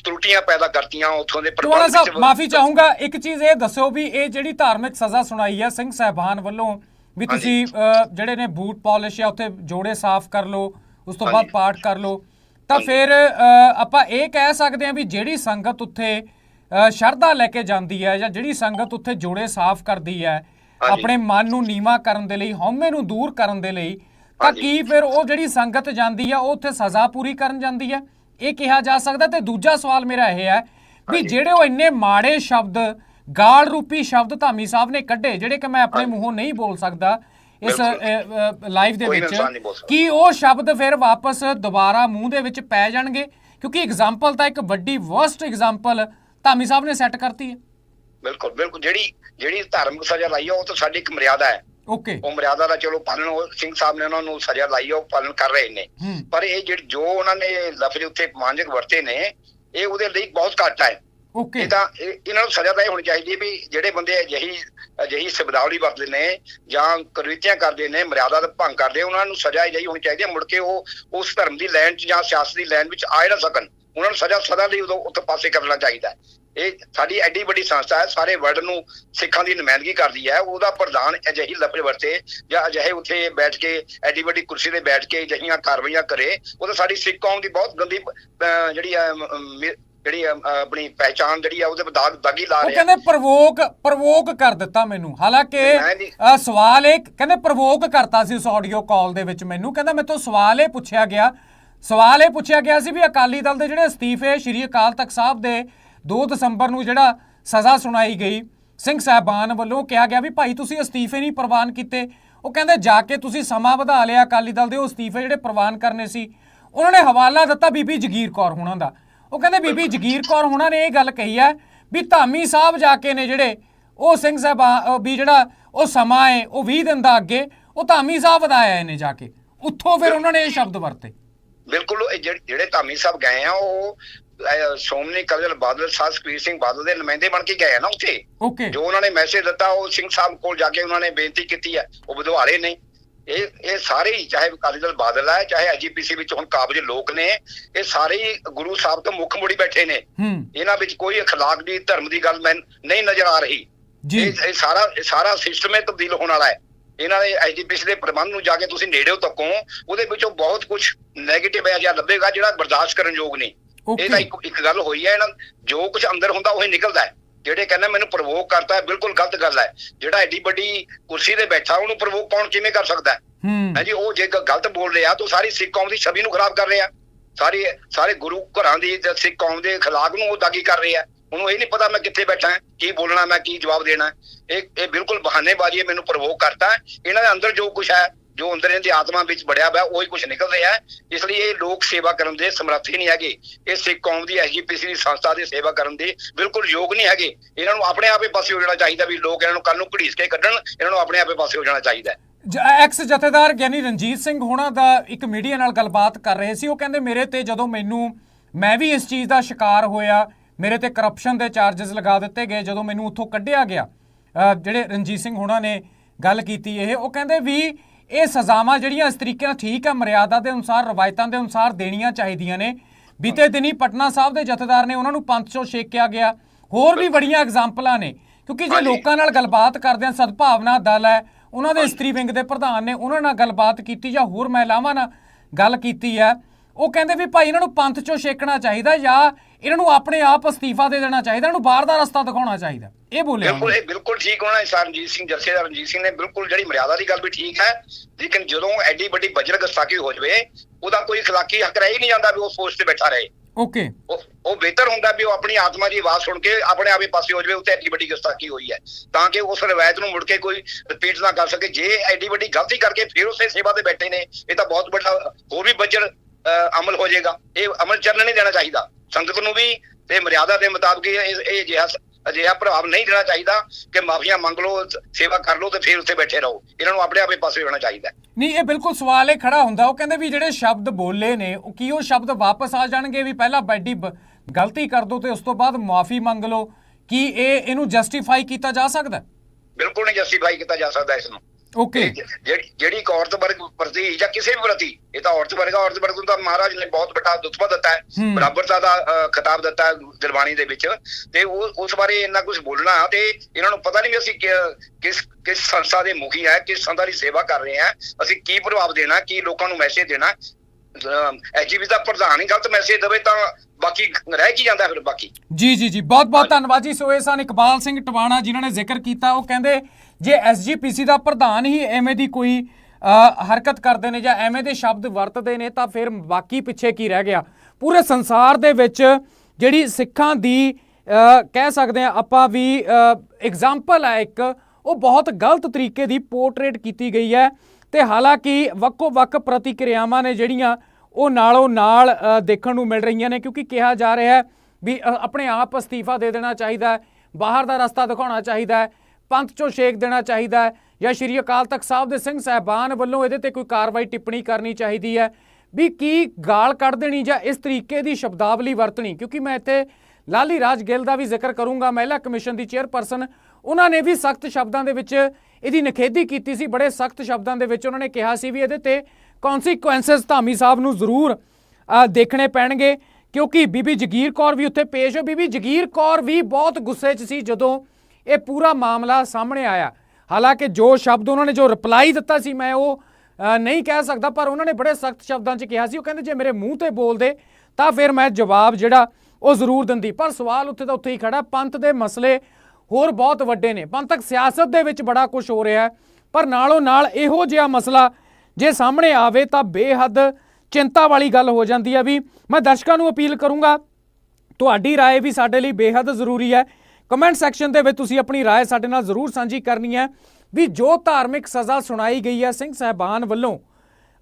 ਤਰੁੱਟੀਆਂ ਪੈਦਾ ਕਰਤੀਆਂ ਉੱਥੋਂ ਦੇ ਪ੍ਰਬੰਧ ਵਿੱਚ- ਮਾਫੀ ਚਾਹੂੰਗਾ ਇੱਕ ਚੀਜ਼ ਇਹ ਦੱਸਿਓ ਵੀ ਇਹ ਜਿਹੜੀ ਧਾਰਮਿਕ ਸਜ਼ਾ ਸੁਣਾਈ ਹੈ ਸਿੰਘ ਸਾਹਿਬਾਨ ਵੱਲੋਂ ਵੀ। ਤੁਸੀਂ ਜਿਹੜੇ ਨੇ ਬੂਟ ਪਾਲਿਸ਼ ਜਾਂ ਉੱਥੇ ਜੋੜੇ ਸਾਫ਼ ਕਰ ਲਓ ਉਸ ਤੋਂ ਬਾਅਦ। ਪਾਠ ਕਰ ਲਓ ਤਾਂ। ਫਿਰ ਆਪਾਂ ਇਹ ਕਹਿ ਸਕਦੇ ਹਾਂ ਵੀ ਜਿਹੜੀ ਸੰਗਤ ਉੱਥੇ ਸ਼ਰਧਾ ਲੈ ਕੇ ਜਾਂਦੀ ਹੈ ਜਾਂ ਜਿਹੜੀ ਸੰਗਤ ਉੱਥੇ ਜੋੜੇ ਸਾਫ਼ ਕਰਦੀ ਹੈ। ਆਪਣੇ ਮਨ ਨੂੰ ਨੀਵਾ ਕਰਨ ਦੇ ਲਈ ਹਉਮੈ ਨੂੰ ਦੂਰ ਕਰਨ ਦੇ ਲਈ ਤਾਂ। ਕੀ ਫਿਰ ਉਹ ਜਿਹੜੀ ਸੰਗਤ ਜਾਂਦੀ ਆ ਉਹ ਉੱਥੇ ਸਜ਼ਾ ਪੂਰੀ ਕਰਨ ਜਾਂਦੀ ਹੈ ਇਹ ਕਿਹਾ ਜਾ ਸਕਦਾ ਤੇ ਦੂਜਾ ਸਵਾਲ ਮੇਰਾ ਇਹ ਹੈ ਵੀ। ਜਿਹੜੇ ਉਹ ਇੰਨੇ ਮਾੜੇ ਸ਼ਬਦ ਗਾਲ ਰੂਪੀ ਸ਼ਬਦ ਧਾਮੀ ਸਾਹਿਬ ਨੇ ਕੱਢੇ ਜਿਹੜੇ ਕਿ ਮੈਂ ਆਪਣੇ। ਮੂੰਹੋਂ ਨਹੀਂ ਬੋਲ ਸਕਦਾ ਇਸ। ਲਾਈਵ ਦੇ ਵਿੱਚ। ਕੀ ਉਹ ਸ਼ਬਦ ਫਿਰ ਵਾਪਸ ਦੁਬਾਰਾ ਮੂੰਹ ਦੇ ਵਿੱਚ ਪੈ ਜਾਣਗੇ ਕਿਉਂਕਿ ਐਗਜ਼ਾਮਪਲ ਤਾਂ ਇੱਕ ਵੱਡੀ ਵਰਸਟ ਐਗਜ਼ਾਮਪਲ ਧਾਮੀ ਸਾਹਿਬ ਨੇ ਸੈੱਟ ਕਰਤੀ ਹੈ ਬਿਲਕੁਲ ਬਿਲਕੁਲ। ਜਿਹੜੀ ਜਿਹੜੀ ਧਾਰਮਿਕ ਸਜ਼ਾ ਲਾਈ ਆ ਉਹ ਤਾਂ ਸਾਡੀ ਇੱਕ ਮਰਿਆਦਾ ਹੈ। ਓਕੇ। ਉਹ ਮਰਿਆਦਾ ਦਾ ਚਲੋ ਪਾਲਣ ਸਿੰਘ ਸਾਹਿਬ ਨੇ ਉਹਨਾਂ ਨੂੰ ਸਜ਼ਾ ਲਾਈ ਆ ਉਹ ਪਾਲਣ ਕਰ ਰਹੇ ਨੇ। ਪਰ ਇਹ ਜਿਹੜੀ ਜੋ ਉਹਨਾਂ ਨੇ ਲਫ਼ਜ਼ ਉੱਤੇ ਮਾਨਜਕ ਵਰਤੇ ਨੇ ਇਹ ਉਹਦੇ ਲਈ ਬਹੁਤ ਘੱਟ ਹੈ। ਓਕੇ। ਇਹ ਤਾਂ ਇਹ- ਇਹਨਾਂ ਨੂੰ ਸਜ਼ਾ ਤਾਂ ਇਹ ਹੋਣੀ ਚਾਹੀਦੀ ਹੈ ਵੀ ਜਿਹੜੇ ਬੰਦੇ ਅਜਿਹੀ ਅਜਿਹੀ ਸ਼ਬਦਾਵਲੀ ਵਰਤਦੇ ਨੇ ਜਾਂ ਕੁਰੀਤੀਆਂ ਕਰਦੇ ਨੇ ਮਰਿਆਦਾ ਦਾ ਭੰਗ ਕਰਦੇ ਉਹਨਾਂ ਨੂੰ ਸਜ਼ਾ ਅਜਿਹੀ ਹੋਣੀ ਚਾਹੀਦੀ ਹੈ ਮੁੜ ਕੇ ਉਹ ਉਸ ਧਰਮ ਦੀ ਲਾਈਨ 'ਚ ਜਾਂ ਸਿਆਸਤ ਦੀ ਲਾਈਨ ਵਿੱਚ ਆ ਹੀ ਨਾ ਸਕਣ। ਉਹਨਾਂ ਨੂੰ ਸਜ਼ਾ ਸਦਾ ਲਈ ਉਦੋਂ ਉੱਥੇ ਪਾਸੇ ਕਰਨਾ ਚਾਹੀਦਾ ਹੈ। ਇਹ ਸਾਡੀ ਐਡੀ ਵੱਡੀ ਸੰਸਥਾ ਹੈ ਸਾਰੇ ਵਰਲਡ ਨੂੰ ਸਿੱਖਾਂ ਦੀ ਨੁਮਾਇੰਦਗੀ ਕਰਦੀ ਹੈ। ਉਹਦਾ ਪ੍ਰਧਾਨ ਅਜਿਹੀ ਲਫ਼ਜ਼ ਵਰਤੇ ਜਾਂ ਅਜਿਹੇ ਉੱਥੇ ਬੈਠ ਕੇ ਐਡੀ ਵੱਡੀ ਕੁਰਸੀ ਤੇ ਬੈਠ ਕੇ ਅਜਿਹੀਆਂ ਕਾਰਵਾਈਆਂ ਕਰੇ ਉਹ ਤਾਂ ਸਾਡੀ ਸਿੱਖ ਕੌਮ ਦੀ ਬਹੁਤ ਗੰਦੀ ਜਿਹੜੀ ਹੈ, ਜਿਹੜੀ ਆਪਣੀ ਪਹਿਚਾਨ ਜਿਹੜੀ ਆ ਉਹਦੇ ਦਾਗ ਦਾਗੀ ਲਾ ਉਹ ਰਿਹਾ ਕਹਿੰਦੇ ਪ੍ਰਵੋਕ ਪ੍ਰਵੋਕ ਕਰ ਦਿੱਤਾ ਮੈਨੂੰ। ਹਾਲਾਂਕਿ ਸਵਾਲ ਇਹ ਕਹਿੰਦੇ ਪ੍ਰਵੋਕ ਕਰਤਾ ਸੀ ਉਸ ਆਡੀਓ ਕਾਲ ਦੇ ਵਿੱਚ ਮੈਨੂੰ। ਕਹਿੰਦਾ ਮੇਰੇ ਤੋਂ ਸਵਾਲ ਇਹ ਪੁੱਛਿਆ ਗਿਆ ਸਵਾਲ ਇਹ ਪੁੱਛਿਆ ਗਿਆ ਸੀ ਵੀ ਅਕਾਲੀ ਦਲ ਦੇ ਜਿਹੜੇ ਅਸਤੀਫੇ ਸ਼੍ਰੀ ਅਕਾਲ ਤਖਤ ਸਾਹਿਬ ਦੇ 2 ਦਸੰਬਰ ਨੂੰ ਜਿਹੜਾ ਸਜ਼ਾ ਸੁਣਾਈ ਗਈ, ਸਿੰਘ ਸਾਹਿਬਾਨ ਵੱਲੋਂ ਕਿਹਾ ਗਿਆ ਵੀ ਭਾਈ ਤੁਸੀਂ ਅਸਤੀਫੇ ਨਹੀਂ ਪ੍ਰਵਾਨ ਕੀਤੇ। ਉਹ ਕਹਿੰਦੇ ਜਾ ਕੇ ਤੁਸੀਂ ਸਮਾਂ ਵਧਾ ਲਿਆ ਅਕਾਲੀ ਦਲ ਦੇ ਉਹ ਅਸਤੀਫੇ ਜਿਹੜੇ ਪ੍ਰਵਾਨ ਕਰਨੇ ਸੀ। ਉਹਨਾਂ ਨੇ ਹਵਾਲਾ ਦਿੱਤਾ ਬੀਬੀ ਜਗੀਰ ਕੌਰ ਹੋਣਾ ਦਾ। ਉਹ ਕਹਿੰਦੇ ਬੀਬੀ ਜਗੀਰ ਕੌਰ ਹੋਣਾ ਨੇ ਇਹ ਗੱਲ ਕਹੀ ਹੈ ਵੀ ਧਾਮੀ ਸਾਹਿਬ ਜਾ ਕੇ ਨੇ ਜਿਹੜੇ ਉਹ ਸਿੰਘ ਸਾਹਿਬਾਨ ਵੀ ਜਿਹੜਾ ਉਹ ਸਮਾਂ ਹੈ, ਉਹ 20 ਦਿਨ ਦਾ ਅੱਗੇ ਉਹ ਧਾਮੀ ਸਾਹਿਬ ਵਧਾਇਆ ਇਹਨੇ ਜਾ ਕੇ। ਉੱਥੋਂ ਫਿਰ ਉਹਨਾਂ ਨੇ ਇਹ ਸ਼ਬਦ ਵਰਤੇ। ਬਿਲਕੁਲ ਇਹ ਜਿਹੜੇ ਜਿਹੜੇ ਧਾਮੀ ਸਾਹਿਬ ਗਏ ਆ ਉਹ ਅਹ, ਸ਼੍ਰੋਮਣੀ ਅਕਾਲੀ ਦਲ ਬਾਦਲ ਸਾਹਿਬ ਸੁਖਬੀਰ ਸਿੰਘ ਬਾਦਲ ਦੇ ਨੁਮਾਇੰਦੇ ਬਣ ਕੇ ਗਏ ਆ ਨਾ ਉੱਥੇ ਓਕੇ ਜੋ ਉਹਨਾਂ ਨੇ ਮੈਸੇਜ ਦਿੱਤਾ ਉਹ ਸਿੰਘ ਸਾਹਿਬ ਕੋਲ ਜਾ ਕੇ ਉਹਨਾਂ ਨੇ ਬੇਨਤੀ ਕੀਤੀ ਹੈ ਉਹ ਵਿਦਵਾਰੇ ਨੇ ਇਹ ਇਹ ਸਾਰੇ ਹੀ ਚਾਹੇ ਅਕਾਲੀ ਦਲ ਬਾਦਲ ਹੈ ਚਾਹੇ ਐਜੀਪੀਸੀ ਵਿੱਚ ਹੁਣ ਕਾਬਜ ਲੋਕ ਨੇ ਇਹ ਸਾਰੇ ਹੀ ਗੁਰੂ ਸਾਹਿਬ ਤੋਂ ਮੁੱਖ ਮੁੜੀ ਬੈਠੇ ਨੇ ਹੂੰ ਇਹਨਾਂ ਵਿੱਚ ਕੋਈ اخلاق ਦੀ ਧਰਮ ਦੀ ਗੱਲ ਮੈਂ ਨਹੀਂ ਨਜ਼ਰ ਆ ਰਹੀ ਜੀ ਇਹ ਇਹ ਸਾਰਾ ਇਹ ਸਾਰਾ ਸਿਸਟਮ ਹੀ ਤਬਦੀਲ ਹੋਣ ਵਾਲਾ ਹੈ ਇਹਨਾਂ ਦੇ ਐਜੀਪੀਸੀ ਦੇ ਪ੍ਰਬੰਧ ਨੂੰ ਜਾ ਕੇ ਤੁਸੀਂ ਨੇੜਿਓਂ ਤੱਕੋ ਉਹਦੇ ਵਿੱਚੋਂ ਬਹੁਤ ਕੁਝ 네ਗੇਟਿਵ ਹੈ ਜਾਂ ਲੱਭੇਗਾ ਜਿਹੜਾ ਬਰਦਾਸ਼ਤ ਕਰਨ ਯੋਗ ਨਹੀਂ ਇਹ ਤਾਂ ਇੱਕ ਇੱਕ ਗੱਲ ਹੋਈ ਹੈ ਇਹਨਾਂ ਜੋ ਕੁਝ ਅੰਦਰ ਹੁੰਦਾ ਉਹ ਹੀ ਨਿਕਲਦਾ ਹੈ। ਜਿਹੜੇ ਕਹਿੰਦੇ ਮੈਨੂੰ ਪ੍ਰਵੋਕ ਕਰਤਾ ਹੈ ਬਿਲਕੁਲ ਗਲਤ ਗੱਲ ਹੈ। ਜਿਹੜਾ ਐਡੀ ਵੱਡੀ ਕੁਰਸੀ ਤੇ ਬੈਠਾ ਉਹਨੂੰ ਪ੍ਰਵੋਕ ਕੌਣ ਕਿਵੇਂ ਕਰ ਸਕਦਾ ਹੈ? ਹਾਂਜੀ ਉਹ ਜੇ ਗਲਤ ਬੋਲ ਰਿਹਾ ਤਾਂ ਸਾਰੀ ਸਿੱਖ ਕੌਮ ਦੀ ਛਵੀ ਨੂੰ ਖਰਾਬ ਕਰ ਰਿਹਾ। ਸਾਰੀ ਸਾਰੇ ਗੁਰੂ ਘਰਾਂ ਦੀ ਸਿੱਖ ਕੌਮ ਦੇ ਖਿਲਾਫ ਨੂੰ ਉਹ ਦਾਗੀ ਕਰ ਰਿਹਾ। ਉਹਨੂੰ ਇਹ ਨਹੀਂ ਪਤਾ ਮੈਂ ਕਿੱਥੇ ਬੈਠਾ ਕੀ ਬੋਲਣਾ, ਮੈਂ ਕੀ ਜਵਾਬ ਦੇਣਾ। ਇਹ ਇਹ ਬਿਲਕੁਲ ਬਹਾਨੇਬਾਜ਼ੀ ਹੈ, ਮੈਨੂੰ ਪ੍ਰਵੋਕ ਕਰਤਾ ਇਹਨਾਂ ਦੇ ਅੰਦਰ ਜੋ ਕੁਝ ਹੈ, ਜੋ ਅੰਦਰ ਇਹਨਾਂ ਦੀ ਆਤਮਾ ਵਿੱਚ ਬੜਿਆ ਹੋਇਆ ਉਹ ਹੀ ਕੁਝ ਨਿਕਲ ਰਿਹਾ ਹੈ। ਇਸ ਲਈ ਇਹ ਲੋਕ ਸੇਵਾ ਕਰਨ ਦੇ ਸਮਰੱਥ ਹੀ ਨਹੀਂ ਹੈਗੇ। ਇਹ ਸਿੱਖ ਕੌਮ ਦੀ ਐਸਜੀਪੀਸੀ ਦੀ ਸੰਸਥਾ ਦੀ ਸੇਵਾ ਕਰਨ ਦੇ ਬਿਲਕੁਲ ਯੋਗ ਨਹੀਂ ਹੈਗੇ। ਇਹਨਾਂ ਨੂੰ ਆਪਣੇ ਆਪੇ ਪਾਸੇ ਹੋ ਜਾਣਾ ਚਾਹੀਦਾ ਵੀ ਲੋਕ ਇਹਨਾਂ ਨੂੰ ਕੱਲ ਨੂੰ ਘੜੀਸ ਕੇ ਕੱਢਣ, ਇਹਨਾਂ ਨੂੰ ਆਪਣੇ ਆਪੇ ਪਾਸੇ ਹੋ ਜਾਣਾ ਚਾਹੀਦਾ ਐਕਸ ਜਥੇਦਾਰ ਗਿਆਨੀ ਰਣਜੀਤ ਸਿੰਘ ਹੋਣਾ ਦਾ ਇੱਕ ਮੀਡੀਆ ਨਾਲ ਗੱਲਬਾਤ ਕਰ ਰਹੇ ਸੀ। ਉਹ ਕਹਿੰਦੇ, ਮੇਰੇ ਤੇ ਜਦੋਂ ਮੈਨੂੰ, ਮੈਂ ਵੀ ਇਸ ਚੀਜ਼ ਦਾ ਸ਼ਿਕਾਰ ਹੋਇਆ ਮੇਰੇ ਤੇ ਕਰਪਸ਼ਨ ਦੇ ਚਾਰजेस ਲਗਾ ਦਿੱਤੇ ਗਏ ਜਦੋਂ ਮੈਨੂੰ ਉੱਥੋਂ ਕੱਢਿਆ ਗਿਆ। ਜਿਹੜੇ ਰਣਜੀਤ ਸਿੰਘ ਹੋਣਾ ਨੇ ਗੱਲ ਕੀਤੀ ਇਹ ਉਹ ਕਹਿੰਦੇ ਵੀ ਇਹ ਸਜ਼ਾਵਾਂ ਜਿਹੜੀਆਂ ਇਸ ਤਰੀਕੇ ਨਾਲ ਠੀਕ ਹੈ ਮਰਿਆਦਾ ਦੇ ਅਨੁਸਾਰ ਰਵਾਇਤਾਂ ਦੇ ਅਨੁਸਾਰ ਦੇਣੀਆਂ ਚਾਹੀਦੀਆਂ ਨੇ। ਬੀਤੇ ਦਿਨੀ ਪਟਨਾ ਸਾਹਿਬ ਦੇ ਜਥੇਦਾਰ ਨੇ ਉਹਨਾਂ ਨੂੰ ਪੰਥ ਚੋਂ ਛੇਕਿਆ ਗਿਆ। ਹੋਰ ਵੀ ਬੜੀਆਂ ਐਗਜ਼ਾਮਪਲਾਂ ਨੇ ਕਿਉਂਕਿ ਜੇ। ਲੋਕਾਂ ਨਾਲ ਗੱਲਬਾਤ ਕਰਦੇ ਆ ਸਦਭਾਵਨਾ ਦਲ ਹੈ ਉਹਨਾਂ ਦੇ ਇਸਤਰੀ ਵਿੰਗ ਦੇ ਪ੍ਰਧਾਨ ਨੇ ਉਹਨਾਂ ਨਾਲ ਗੱਲਬਾਤ ਕੀਤੀ ਜਾਂ ਹੋਰ ਮਹਿਲਾਵਾਂ ਨਾਲ ਗੱਲ ਕੀਤੀ ਹੈ ਉਹ ਕਹਿੰਦੇ ਵੀ ਭਾਈ ਇਹਨਾਂ ਨੂੰ ਪੰਥ ਚੋਂ ਛੇਕਣਾ ਚਾਹੀਦਾ ਜਾਂ ਇਹਨਾਂ ਨੂੰ ਆਪਣੇ ਆਪ ਅਸਤੀਫਾ ਦੇ ਦੇਣਾ ਚਾਹੀਦਾ ਇਹਨਾਂ ਨੂੰ ਬਾਹਰ ਦਾ ਰਸਤਾ ਦਿਖਾਉਣਾ ਚਾਹੀਦਾ। ਇਹ ਬੋਲਿਆ ਬਿਲਕੁਲ। ਇਹ ਬਿਲਕੁਲ ਠੀਕ ਹੋਣਾ ਹੈ ਸਰ ਰਣਜੀਤ ਸਿੰਘ ਜਰਸੇਦਾਰ ਰਣਜੀਤ ਸਿੰਘ ਨੇ ਬਿਲਕੁਲ ਜਿਹੜੀ ਮਰਿਆਦਾ ਦੀ ਗੱਲ ਵੀ ਠੀਕ ਹੈ ਲੇਕਿਨ ਜਦੋਂ ਐਡੀ ਵੱਡੀ ਬਜਰਗ ਗੁਸਤਾਖੀ ਹੋ ਜਵੇ ਉਹਦਾ ਕੋਈ ਅਖਲਾਕੀ ਹੱਕ ਰਹਿ ਹੀ ਨਹੀਂ ਜਾਂਦਾ ਵੀ ਉਹ ਪੋਸਟ ਤੇ ਬੈਠਾ ਰਹੇ। ਓਕੇ। ਉਹ ਬਿਹਤਰ ਹੁੰਦਾ ਵੀ ਉਹ ਆਪਣੀ ਆਤਮਾ ਦੀ ਆਵਾਜ਼ ਸੁਣ ਕੇ ਆਪਣੇ ਆਪੇ ਪਾਸੇ ਹੋ ਜਵੇ ਉੱਤੇ ਐਡੀ ਵੱਡੀ ਗੁਸਤਾਖੀ ਹੋਈ ਹੈ। ਤਾਂ ਕਿ ਉਸ ਰਵਾਇਤ ਨੂੰ ਮੁੜ ਕੇ ਕੋਈ ਰਿਪੀਟ ਨਾ ਕਰ ਸਕੇ। ਜੇ ਐਡੀ ਵੱਡੀ ਗਲਤੀ ਕਰਕੇ ਫਿਰ ਉਸੇ ਸੇਵਾ ਤੇ ਬੈਠੇ ਨੇ ਇਹ ਤਾਂ ਬਹੁਤ ਵੱਡਾ ਹੋਰ ਵੀ ਬੱਜਰ ਅਮਲ ਹੋ ਜਾਏਗਾ। ਇਹ ਅਮਲ ਚੱਲਣ ਨਹੀਂ ਦੇਣਾ ਚਾਹੀਦਾ। ਸੰਗਤ ਨੂੰ ਵੀ ਤੇ ਮਰਿਆਦਾ ਦੇ ਮੁਤਾਬਕ ਇਹ ਇਹ ਅਜਿਹਾ ਅਜਿਹਾ ਪ੍ਰਭਾਵ ਨਹੀਂ ਦੇਣਾ ਚਾਹੀਦਾ ਕਿ ਮਾਫੀਆਂ ਮੰਗ ਲਓ ਸੇਵਾ ਕਰ ਲਓ ਤੇ ਫਿਰ ਉੱਥੇ ਬੈਠੇ ਰਹੋ। ਇਹਨਾਂ ਨੂੰ ਆਪਣੇ ਆਪੇ ਪਾਸੇ ਹੋਣਾ ਚਾਹੀਦਾ। ਨਹੀਂ ਇਹ ਬਿਲਕੁਲ ਸਵਾਲ ਇਹ ਖੜਾ ਹੁੰਦਾ। ਉਹ ਕਹਿੰਦੇ ਵੀ ਜਿਹੜੇ ਸ਼ਬਦ ਬੋਲੇ ਨੇ ਉਹ ਕੀ ਉਹ ਸ਼ਬਦ ਵਾਪਸ ਆ ਜਾਣਗੇ ਵੀ ਪਹਿਲਾਂ ਬੈਡੀ ਗਲਤੀ ਕਰ ਦੋ ਤੇ ਉਸ ਤੋਂ ਬਾਅਦ ਮਾਫੀ ਮੰਗ ਲਓ? ਕੀ ਇਹ ਇਹਨੂੰ ਜਸਟੀਫਾਈ ਕੀਤਾ ਜਾ ਸਕਦਾ? ਬਿਲਕੁਲ ਨਹੀਂ ਜਸਟੀਫਾਈ ਕੀਤਾ ਜਾ ਸਕਦਾ ਇਸ ਨੂੰ। ਓਕੇ। ਜਿਹੜੀ ਇੱਕ ਔਰਤ ਵਰਗ ਪ੍ਰਤੀ ਜਾਂ ਕਿਸੇ ਵੀ ਪ੍ਰਤੀ ਇਹ ਤਾਂ ਔਰਤ ਵਰਗ ਔਰਤ ਵਰਗ ਨੂੰ ਤਾਂ ਮਹਾਰਾਜ ਨੇ ਬਹੁਤ ਵੱਡਾ ਦੁੱਤਵਾ ਦਿੱਤਾ ਹੈ। ਬਰਾਬਰਤਾ ਦਾ ਖਿਤਾਬ ਦਿੱਤਾ ਗੁਰਬਾਣੀ ਦੇ ਵਿੱਚ। ਤੇ ਉਹ ਉਸ ਬਾਰੇ ਇੰਨਾ ਕੁਝ ਬੋਲਣਾ ਤੇ ਇਹਨਾਂ ਨੂੰ ਪਤਾ ਨਹੀਂ ਵੀ ਅਸੀਂ ਕਿਸ ਕਿਸ ਸੰਸਥਾ ਦੇ ਮੁਖੀ ਹੈ ਕਿਸ ਸੰਸਥਾ ਦੀ ਸੇਵਾ ਕਰ ਰਹੇ ਹਾਂ ਅਸੀਂ ਕੀ ਪ੍ਰਭਾਵ ਦੇਣਾ ਕੀ ਲੋਕਾਂ ਨੂੰ ਮੈਸੇਜ ਦੇਣਾ। ਐਜੀਬੀ ਦਾ ਪ੍ਰਧਾਨ ਹੀ ਗਲਤ ਮੈਸੇਜ ਦੇਵੇ ਤਾਂ ਬਾਕੀ ਰਹਿ ਕੀ ਜਾਂਦਾ ਫਿਰ ਬਾਕੀ। ਜੀ ਜੀ ਜੀ। ਬਹੁਤ ਬਹੁਤ ਧੰਨਵਾਦ ਜੀ। ਸੋ ਇਹ ਸਨ ਇਕਬਾਲ ਸਿੰਘ ਟਵਾਣਾ ਜਿਨ੍ਹਾਂ ਨੇ ਜ਼ਿਕਰ ਕੀਤਾ। ਉਹ ਕਹਿੰਦੇ ਜੇ ਐਸਜੀਪੀਸੀ ਦਾ ਪ੍ਰਧਾਨ ਹੀ ਐਵੇਂ ਦੀ ਕੋਈ ਹਰਕਤ ਕਰਦੇ ਨੇ ਜਾਂ ਐਵੇਂ ਦੇ ਸ਼ਬਦ ਵਰਤਦੇ ਨੇ, ਤਾਂ ਫਿਰ ਬਾਕੀ ਪਿੱਛੇ ਕੀ ਰਹਿ ਗਿਆ? ਪੂਰੇ ਸੰਸਾਰ ਦੇ ਵਿੱਚ ਜਿਹੜੀ ਸਿੱਖਾਂ ਦੀ ਕਹਿ ਸਕਦੇ ਆ ਆਪਾਂ ਵੀ ਐਗਜ਼ਾਮਪਲ ਹੈ ਇੱਕ, ਉਹ ਬਹੁਤ ਗਲਤ ਤਰੀਕੇ ਦੀ ਪੋਰਟਰੇਟ ਕੀਤੀ ਗਈ ਹੈ ਤੇ ਹਾਲਾਂਕਿ ਵੱਖੋ ਵੱਖ ਪ੍ਰਤੀਕਿਰਿਆਵਾਂ ਨੇ ਜਿਹੜੀਆਂ ਉਹ ਨਾਲੋਂ ਨਾਲ ਦੇਖਣ ਨੂੰ ਮਿਲ ਰਹੀਆਂ ਨੇ, ਕਿਉਂਕਿ ਕਿਹਾ ਜਾ ਰਿਹਾ ਹੈ ਵੀ ਆਪਣੇ ਆਪ ਅਸਤੀਫਾ ਦੇ ਦੇਣਾ ਚਾਹੀਦਾ ਹੈ, ਬਾਹਰ ਦਾ ਰਸਤਾ ਦਿਖਾਉਣਾ ਚਾਹੀਦਾ ਹੈ ਪੰਥ ਚੋਂ ਛੇਕ ਦੇਣਾ ਚਾਹੀਦਾ ਹੈ ਜਾਂ ਸ਼੍ਰੀ ਅਕਾਲ ਤਖਤ ਸਾਹਿਬ ਦੇ ਸਿੰਘ ਸਾਹਿਬਾਨ ਵੱਲੋਂ ਇਹਦੇ ਤੇ ਕੋਈ ਕਾਰਵਾਈ ਟਿੱਪਣੀ ਕਰਨੀ ਚਾਹੀਦੀ ਹੈ? ਵੀ ਕੀ ਗਾਲ ਕੱਢ ਦੇਣੀ ਜਾਂ ਇਸ ਤਰੀਕੇ ਦੀ ਸ਼ਬਦਾਵਲੀ ਵਰਤਣੀ? ਕਿਉਂਕਿ ਮੈਂ ਇੱਥੇ ਲਾਲੀ ਰਾਜ ਗਿੱਲ ਦਾ ਵੀ ਜ਼ਿਕਰ ਕਰੂੰਗਾ, ਮਹਿਲਾ ਕਮਿਸ਼ਨ ਦੀ ਚੇਅਰਪਰਸਨ। ਉਹਨਾਂ ਨੇ ਵੀ ਸਖਤ ਸ਼ਬਦਾਂ ਦੇ ਵਿੱਚ ਇਹਦੀ ਨਿਖੇਧੀ ਕੀਤੀ ਸੀ, ਬੜੇ ਸਖਤ ਸ਼ਬਦਾਂ ਦੇ ਵਿੱਚ ਉਹਨਾਂ ਨੇ ਕਿਹਾ ਸੀ ਵੀ ਇਹਦੇ ਤੇ ਕੌਨਸੀਕੁਐਂਸਸ ਧਾਮੀ ਸਾਹਿਬ ਨੂੰ ਜ਼ਰੂਰ ਦੇਖਣੇ ਪੈਣਗੇ। ਕਿਉਂਕਿ ਬੀਬੀ ਜਗੀਰ ਕੌਰ ਵੀ ਉੱਥੇ ਪੇਸ਼ ਹੋ। ਬੀਬੀ ਜਗੀਰ ਕੌਰ ਵੀ ਬਹੁਤ ਗੁੱਸੇ 'ਚ ਸੀ ਜਦੋਂ ਇਹ ਪੂਰਾ ਮਾਮਲਾ ਸਾਹਮਣੇ ਆਇਆ ਹਾਲਾਂਕਿ ਜੋ ਸ਼ਬਦ ਉਹਨਾਂ ਨੇ ਜੋ ਰਿਪਲਾਈ ਦਿੱਤਾ ਸੀ ਮੈਂ ਉਹ ਅ, ਨਹੀਂ ਕਹਿ ਸਕਦਾ ਪਰ ਉਹਨਾਂ ਨੇ ਬੜੇ ਸਖਤ ਸ਼ਬਦਾਂ 'ਚ ਕਿਹਾ ਸੀ ਉਹ ਕਹਿੰਦੇ ਜੇ ਮੇਰੇ ਮੂੰਹ ਤੇ ਬੋਲਦੇ ਤਾਂ ਫਿਰ ਮੈਂ ਜਵਾਬ ਜਿਹੜਾ ਉਹ ਜ਼ਰੂਰ ਦਿੰਦੀ ਪਰ ਸਵਾਲ ਉੱਥੇ ਦਾ ਉੱਥੇ ਹੀ ਖੜਾ ਪੰਥ ਦੇ ਮਸਲੇ ਹੋਰ ਬਹੁਤ ਵੱਡੇ ਨੇ ਪੰਥਕ ਸਿਆਸਤ ਦੇ ਵਿੱਚ ਬੜਾ ਕੁਝ ਹੋ ਰਿਹਾ ਹੈ ਪਰ ਨਾਲੋਂ ਨਾਲ ਇਹੋ ਜਿਹਾ ਮਸਲਾ ਜੇ ਸਾਹਮਣੇ ਆਵੇ ਤਾਂ ਬੇਹੱਦ ਚਿੰਤਾ ਵਾਲੀ ਗੱਲ ਹੋ ਜਾਂਦੀ ਹੈ ਵੀ ਮੈਂ ਦਰਸ਼ਕਾਂ ਨੂੰ ਅਪੀਲ ਕਰੂੰਗਾ ਤੁਹਾਡੀ رائے ਵੀ ਸਾਡੇ ਲਈ ਬੇਹੱਦ ਜ਼ਰੂਰੀ ਹੈ ਕਮੈਂਟ ਸੈਕਸ਼ਨ ਦੇ ਵਿੱਚ ਤੁਸੀਂ ਆਪਣੀ رائے ਸਾਡੇ ਨਾਲ ਜ਼ਰੂਰ ਸਾਂਝੀ ਕਰਨੀ ਹੈ ਵੀ ਜੋ ਧਾਰਮਿਕ ਸਜ਼ਾ ਸੁਣਾਈ ਗਈ ਹੈ ਸਿੰਘ ਸਾਹਿਬਾਨ ਵੱਲੋਂ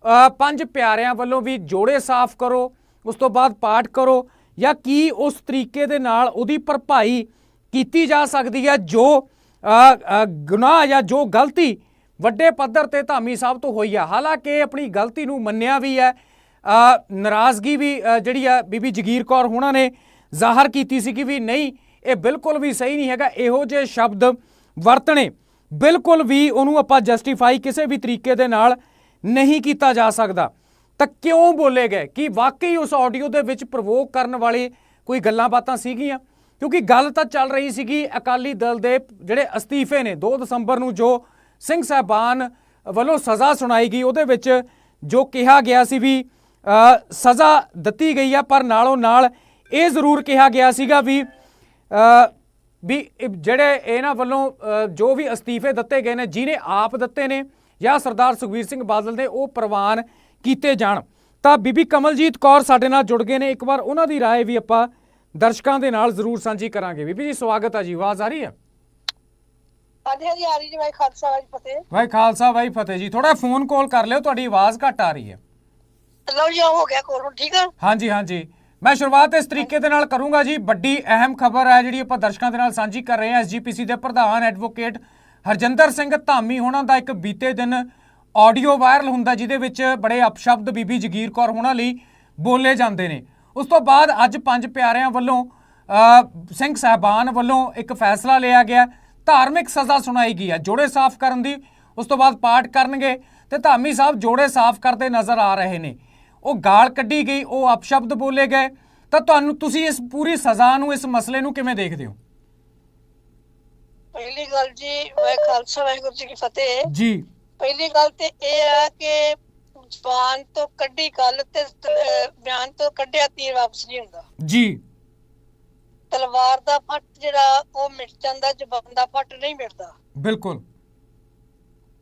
ਅ, ਪੰਜ ਪਿਆਰਿਆਂ ਵੱਲੋਂ ਵੀ ਜੋੜੇ ਸਾਫ਼ ਕਰੋ ਉਸ ਤੋਂ ਬਾਅਦ ਪਾਠ ਕਰੋ ਜਾਂ ਕੀ ਉਸ ਤਰੀਕੇ ਦੇ ਨਾਲ ਉਹਦੀ ਭਰਪਾਈ ਕੀਤੀ ਜਾ ਸਕਦੀ ਹੈ ਜੋ ਅ, ਅ, ਗੁਨਾਹ ਜਾਂ ਜੋ ਗਲਤੀ ਵੱਡੇ ਪੱਧਰ ਤੇ ਧਾਮੀ ਸਾਹਿਬ ਤੋਂ ਹੋਈ ਹੈ ਹਾਲਾਂਕਿ ਆਪਣੀ ਗਲਤੀ ਨੂੰ ਮੰਨਿਆ ਵੀ ਹੈ ਅ, ਨਾਰਾਜ਼ਗੀ ਵੀ ਅ, ਜਿਹੜੀ ਆ ਬੀਬੀ ਜਗੀਰ ਕੌਰ ਹੋਣਾ ਨੇ ਜ਼ਾਹਰ ਕੀਤੀ ਸੀ ਕਿ ਵੀ ਨਹੀਂ ਇਹ ਬਿਲਕੁਲ ਵੀ ਸਹੀ ਨਹੀਂ ਹੈਗਾ, ਇਹੋ ਜਿਹੇ ਸ਼ਬਦ ਵਰਤਣੇ ਬਿਲਕੁਲ ਵੀ ਉਹਨੂੰ ਆਪਾਂ ਜਸਟੀਫਾਈ ਕਿਸੇ ਵੀ ਤਰੀਕੇ ਦੇ ਨਾਲ ਨਹੀਂ ਕੀਤਾ ਜਾ ਸਕਦਾ। ਤਾਂ ਕਿਉਂ ਬੋਲੇ ਗਏ? ਕਿ ਵਾਕਈ ਉਸ ਆਡੀਓ ਦੇ ਵਿੱਚ ਪ੍ਰਵੋਕ ਕਰਨ ਵਾਲੀ ਕੋਈ ਗੱਲਾਂ ਬਾਤਾਂ ਸੀਗੀਆਂ? ਕਿਉਂਕਿ ਗੱਲ ਤਾਂ ਚੱਲ ਰਹੀ ਸੀਗੀ ਅਕਾਲੀ ਦਲ ਦੇ ਜਿਹੜੇ ਅਸਤੀਫੇ ਨੇ 2 ਦਸੰਬਰ ਨੂੰ ਜੋ ਸਿੰਘ ਸਾਹਿਬਾਨ ਵੱਲੋਂ ਸਜ਼ਾ ਸੁਣਾਈ ਗਈ, ਉਹਦੇ ਵਿੱਚ ਜੋ ਕਿਹਾ ਗਿਆ ਸੀ ਵੀ ਸਜ਼ਾ ਦਿੱਤੀ ਗਈ ਆ, ਪਰ ਨਾਲੋਂ ਨਾਲ ਇਹ ਜ਼ਰੂਰ ਕਿਹਾ ਗਿਆ ਸੀਗਾ ਵੀ ਵੀ ਇਹ ਜਿਹੜੇ ਇਹਨਾਂ ਵੱਲੋਂ ਅ, ਜੋ ਵੀ ਅਸਤੀਫੇ ਦਿੱਤੇ ਗਏ ਨੇ ਜਿਹਨੇ ਆਪ ਦਿੱਤੇ ਨੇ ਜਾਂ ਸਰਦਾਰ ਸੁਖਬੀਰ ਸਿੰਘ ਬਾਦਲ ਦੇ ਉਹ ਪ੍ਰਵਾਨ ਕੀਤੇ ਜਾਣ ਤਾਂ ਬੀਬੀ ਕਮਲਜੀਤ ਕੌਰ ਸਾਡੇ ਨਾਲ ਜੁੜ ਗਏ ਨੇ ਇੱਕ ਵਾਰ ਉਹਨਾਂ ਦੀ رائے ਵੀ ਆਪਾਂ ਦਰਸ਼ਕਾਂ ਦੇ ਨਾਲ ਜ਼ਰੂਰ ਸਾਂਝੀ ਕਰਾਂਗੇ ਬੀਬੀ ਜੀ ਸਵਾਗਤ ਹੈ ਜੀ ਆਵਾਜ਼ ਆ ਰਹੀ ਹੈ ਹਾਂਜੀ ਹਾਂਜੀ ਆ ਰਹੀ ਜੀ ਮੈਂ ਖਾਲਸਾ ਵਾਲੀ ਫਤਿਹ ਭਾਈ ਖਾਲਸਾ ਭਾਈ ਫਤਿਹ ਜੀ ਥੋੜਾ ਫੋਨ ਕਾਲ ਕਰ ਲਿਓ ਤੁਹਾਡੀ ਆਵਾਜ਼ ਘੱਟ ਆ ਰਹੀ ਹੈ ਲਓ ਜੀ ਆਹ ਹੋ ਗਿਆ ਕੋਲ ਹੁਣ ਠੀਕ ਆ ਹਾਂਜੀ ਹਾਂਜੀ ਮੈਂ ਸ਼ੁਰੂਆਤ ਇਸ ਤਰੀਕੇ ਦੇ ਨਾਲ ਕਰੂੰਗਾ ਜੀ। ਵੱਡੀ ਅਹਿਮ ਖਬਰ ਹੈ ਜਿਹੜੀ ਆਪਾਂ ਦਰਸ਼ਕਾਂ ਦੇ ਨਾਲ ਸਾਂਝੀ ਕਰ ਰਹੇ ਹਾਂ। ਐਸਜੀਪੀਸੀ ਦੇ ਪ੍ਰਧਾਨ ਐਡਵੋਕੇਟ ਹਰਜਿੰਦਰ ਸਿੰਘ ਧਾਮੀ ਹੋਣਾ ਦਾ ਇੱਕ ਬੀਤੇ ਦਿਨ ਆਡੀਓ ਵਾਇਰਲ ਹੁੰਦਾ, ਜਿਹਦੇ ਵਿੱਚ ਬੜੇ ਅਪਸ਼ਬਦ ਬੀਬੀ ਜਗੀਰ ਕੌਰ ਹੋਣਾ ਲਈ ਬੋਲੇ ਜਾਂਦੇ ਨੇ। ਉਸ ਤੋਂ ਬਾਅਦ ਅੱਜ ਪੰਜ ਪਿਆਰਿਆਂ ਵੱਲੋਂ ਸਿੰਘ ਸਾਹਿਬਾਨ ਵੱਲੋਂ ਇੱਕ ਫੈਸਲਾ ਲਿਆ ਗਿਆ। ਧਾਰਮਿਕ ਸਜ਼ਾ ਸੁਣਾਈ ਗਈ ਹੈ। ਜੋੜੇ ਸਾਫ਼ ਕਰਨ ਦੀ, ਉਸ ਤੋਂ ਬਾਅਦ ਪਾਠ ਕਰਨਗੇ ਤੇ ਧਾਮੀ ਸਾਹਿਬ ਜੋੜੇ ਸਾਫ਼ ਕਰਦੇ ਨਜ਼ਰ ਆ ਰਹੇ ਨੇ। ਉਹ ਗਾਲ ਕੱਢੀ ਗਈ ਉਹ ਅਪਸ਼ਬਦ ਬੋਲੇ ਗਏ। ਤਾਂ ਤੁਹਾਨੂੰ ਤੁਸੀਂ ਇਸ ਪੂਰੀ ਸਜ਼ਾ ਨੂੰ ਇਸ ਮਸਲੇ ਨੂੰ ਕਿਵੇਂ ਦੇਖਦੇ ਹੋ? ਪਹਿਲੀ ਗੱਲ ਜੀ ਮੈਂ ਖਾਲਸਾ ਵਾਹਿਗੁਰੂ ਜੀ ਕੀ ਫਤਿਹ। ਜੀ। ਪਹਿਲੀ ਗੱਲ ਤੇ ਇਹ ਆ ਕਿ ਜ਼ਬਾਨ ਤੋਂ ਕੱਢੀ ਗੱਲ ਤੇ ਬਿਆਨ ਤੋਂ ਕੱਢਿਆ ਤੀਰ ਵਾਪਸ ਨਹੀਂ ਹੁੰਦਾ। ਜੀ। ਤਲਵਾਰ ਦਾ ਫੱਟ ਜਿਹੜਾ ਉਹ ਮਿਟ ਜਾਂਦਾ ਜ਼ਬਾਨ ਦਾ ਫੱਟ ਨਹੀਂ ਮਿਟਦਾ। ਬਿਲਕੁਲ।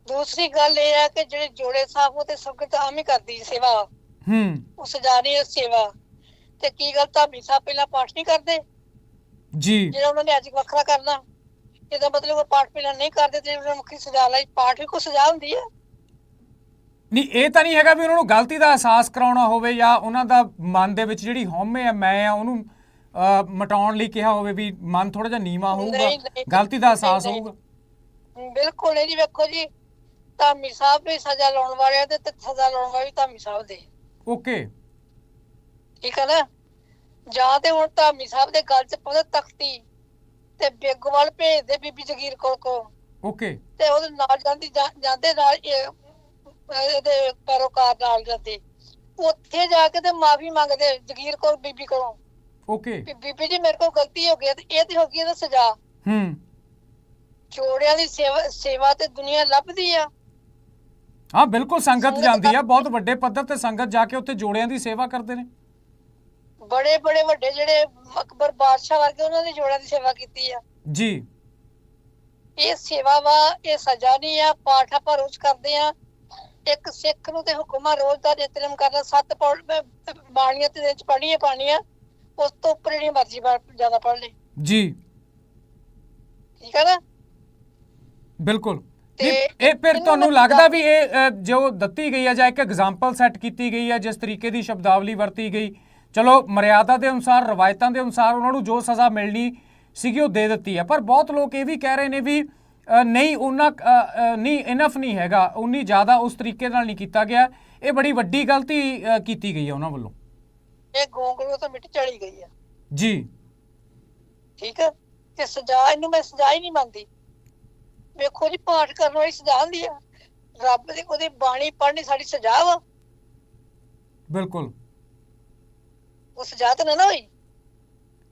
ਦੂਸਰੀ ਗੱਲ ਇਹ ਹੈ ਕਿ ਜਿਹੜੇ ਜੋੜੇ ਸਾਹਿਬ ਉਹ ਤੇ ਸੰਗਤ ਆਮ ਹੀ ਕਰਦੀ ਸੇਵਾ। ਹੂੰ। ਉਹ ਸਜਾ ਰਹੀ ਹੈ ਸੇਵਾ। ਤੇ ਕੀ ਗੱਲ ਧਾਮੀ ਸਾਹਿਬ ਪਹਿਲਾਂ ਪਾਠ ਨਹੀਂ ਕਰਦੇ? ਜੀ। ਜਿਹੜਾ ਉਹਨਾਂ ਨੇ ਅੱਜ ਵੱਖਰਾ ਕਰਨਾ। ਇਹਦਾ ਮਤਲਬ ਉਹ ਪਾਠ ਪਹਿਲਾਂ ਨਹੀਂ ਕਰਦੇ ਤੇ ਉਹਨਾਂ ਮੁਖੀ ਸਜਾ ਲਈ। ਪਾਠ ਵੀ ਕੋ ਸਜਾ ਹੁੰਦੀ ਹੈ ਨਹੀਂ ਇਹ ਤਾਂ ਨਹੀਂ ਹੈਗਾ ਵੀ ਉਹਨਾਂ ਨੂੰ ਗਲਤੀ ਦਾ ਅਹਿਸਾਸ ਕਰਾਉਣਾ ਹੋਵੇ ਜਾਂ ਉਹਨਾਂ ਦਾ ਮਨ ਦੇ ਵਿੱਚ ਜਿਹੜੀ ਹਉਮੈ ਹੈ ਮੈਂ ਆ ਉਹਨੂੰ ਅਹ, ਮਟਾਉਣ ਲਈ ਕਿਹਾ ਹੋਵੇ ਵੀ ਮਨ ਥੋੜਾ ਜਿਹਾ ਨੀਵਾ ਹੋਊਗਾ ਨਹੀਂ, ਨਹੀਂ, ਗਲਤੀ ਦਾ ਅਹਿਸਾਸ ਨਹੀਂ, ਹੋਊਗਾ। ਬਿਲਕੁਲ ਇਹ ਜੀ ਵੇਖੋ ਜੀ ਧਾਮੀ ਸਾਹਿਬ ਵੀ ਸਜ਼ਾ ਲਾਉਣ ਵਾਲੇ ਆ ਤੇ ਤੇ ਸਜ਼ਾ ਲਾਉਣ ਵਾਲੇ ਵੀ ਧਾਮੀ ਸਾਹਿਬ ਦੇ। ਓਕੇ। ਠੀਕ ਹੈ ਨਾ ਜਾਂ ਤੇ ਹੁਣ ਧਾਮੀ ਸਾਹਿਬ ਦੇ ਗੱਲ 'ਚ ਪਾਉਂਦੇ ਤਖਤੀ ਤੇ ਬੇਗੋਵਾਲ ਭੇਜਦੇ ਬੀਬੀ ਜਗੀਰ ਕੌਰ ਕੋ। ਓਕੇ। ਤੇ ਉਹਦੇ ਨਾਲ ਜਾਂਦੀ ਜਾਂਦੇ ਨਾਲ ਇਹ- ਇਹਦੇ ਪੈਰੋਕਾਰ ਨਾਲ ਜਾਂਦੇ। ਉੱਥੇ ਜਾ ਕੇ ਤੇ ਮਾਫੀ ਮੰਗਦੇ ਜਗੀਰ ਕੌਰ ਬੀਬੀ ਕੋਲੋਂ। ਓਕੇ। ਬੀਬੀ ਜੀ ਮੇਰੇ ਕੋਲ ਗਲਤੀ ਹੋ ਗਈ ਤੇ ਇਹ ਤੇ ਹੋ ਗਈ ਇਹਦਾ ਸਜ਼ਾ। ਹੂੰ। ਜੋੜਿਆਂ ਦੀ ਸੇਵਾ ਸੇਵਾ ਤੇ ਦੁਨੀਆ ਲੱਭਦੀ ਆ। ਹਾਂ ਬਿਲਕੁਲ ਸੰਗਤ ਜਾਂਦੀ ਆ ਦਾ- ਬਹੁਤ ਵੱਡੇ ਪੱਧਰ ਤੇ ਸੰਗਤ ਜਾ ਕੇ ਉੱਥੇ ਜੋੜਿਆਂ ਦੀ ਸੇਵਾ ਕਰਦੇ ਨੇ। ਬੜੇ ਬੜੇ ਵੱਡੇ ਜਿਹੜੇ ਅਕਬਰ ਬਾਦਸ਼ਾਹ ਵਰਗੇ ਉਹਨਾਂ ਨੇ ਜੋੜਿਆਂ ਦੀ ਸੇਵਾ ਕੀਤੀ ਆ। ਜੀ। ਇਹ ਸੇਵਾ ਵਾ ਇਹ ਸਜ਼ਾ ਨਹੀਂ ਆ ਪਾਠ ਆਪਾਂ ਰੋਜ਼ ਕਰਦੇ ਆ। ਇੱਕ ਸਿੱਖ ਨੂੰ ਤੇ ਹੁਕਮਾ ਰੋਜ਼ ਦਾ ਨਿਤਨੇਮ ਕਰਨਾ ਸੱਤ ਬਾਣੀਆਂ ਤੇ ਦਿਨ ਚ ਪੜ੍ਹਨੀਆਂ ਪਾਣੀਆਂ ਉਸ ਤੋਂ ਉੱਪਰ ਜਿਹੜੀ ਮਰਜ਼ੀ ਜ਼ਿਆਦਾ ਪੜ੍ਹ ਲੈ। ਜੀ। ਠੀਕ ਹੈ ਨਾ? ਬਿਲਕੁਲ। ਤੇ ਇਹ ਫਿਰ ਤੁਹਾਨੂੰ ਲੱਗਦਾ ਵੀ ਇਹ ਅ, ਜੋ ਦਿੱਤੀ ਗਈ ਹੈ ਜਾਂ ਇੱਕ ਐਗਜ਼ਾਮਪਲ ਸੈੱਟ ਕੀਤੀ ਗਈ ਹੈ ਜਿਸ ਤਰੀਕੇ ਦੀ ਸ਼ਬਦਾਵਲੀ ਵਰਤੀ ਗਈ। ਚਲੋ ਮਰਿਆਦਾ ਦੇ ਅਨੁਸਾਰ ਰਵਾਇਤਾਂ ਦੇ ਅਨੁਸਾਰ ਉਹਨਾਂ ਨੂੰ ਜੋ ਸਜ਼ਾ ਮਿਲਣੀ ਸੀਗੀ ਉਹ ਦੇ ਦਿੱਤੀ ਹੈ ਪਰ ਬਹੁਤ ਲੋਕ ਇਹ ਵੀ ਕਹਿ ਰਹੇ ਨੇ ਵੀ ਅ, ਨਹੀਂ ਉਹਨਾਂ ਨਹੀਂ ਇਨਫ ਨਹੀਂ ਹੈਗਾ। ਉਨੀ ਜ਼ਿਆਦਾ ਉਸ ਤਰੀਕੇ ਨਾਲ ਨਹੀਂ ਕੀਤਾ ਗਿਆ। ਇਹ ਬੜੀ ਵੱਡੀ ਗਲਤੀ ਅ, ਕੀਤੀ ਗਈ ਹੈ ਉਹਨਾਂ ਵੱਲੋਂ। ਇਹ ਗੋਂਗਲੂ ਤੋਂ ਮਿੱਟੀ ਚੜੀ ਗਈ ਆ। ਜੀ। ਠੀਕ ਹੈ ਤੇ ਸਜ਼ਾ ਇਹਨੂੰ ਮੈਂ ਸਜ਼ਾ ਹੀ ਨਹੀਂ ਮੰਨਦੀ। ਵੇਖੋ ਜੀ ਪਾਠ ਕਰਨ ਵਾਲੀ ਸਜ਼ਾ ਹੁੰਦੀ ਆ। ਰੱਬ ਦੀ ਉਹਦੀ ਬਾਣੀ ਪੜ੍ਹਨੀ ਸਾਡੀ ਸਜ਼ਾ ਵਾ। ਬਿਲਕੁਲ। ਉਹ ਸਜ਼ਾ ਤਾਂ ਨਾ ਨਾ ਹੋਈ।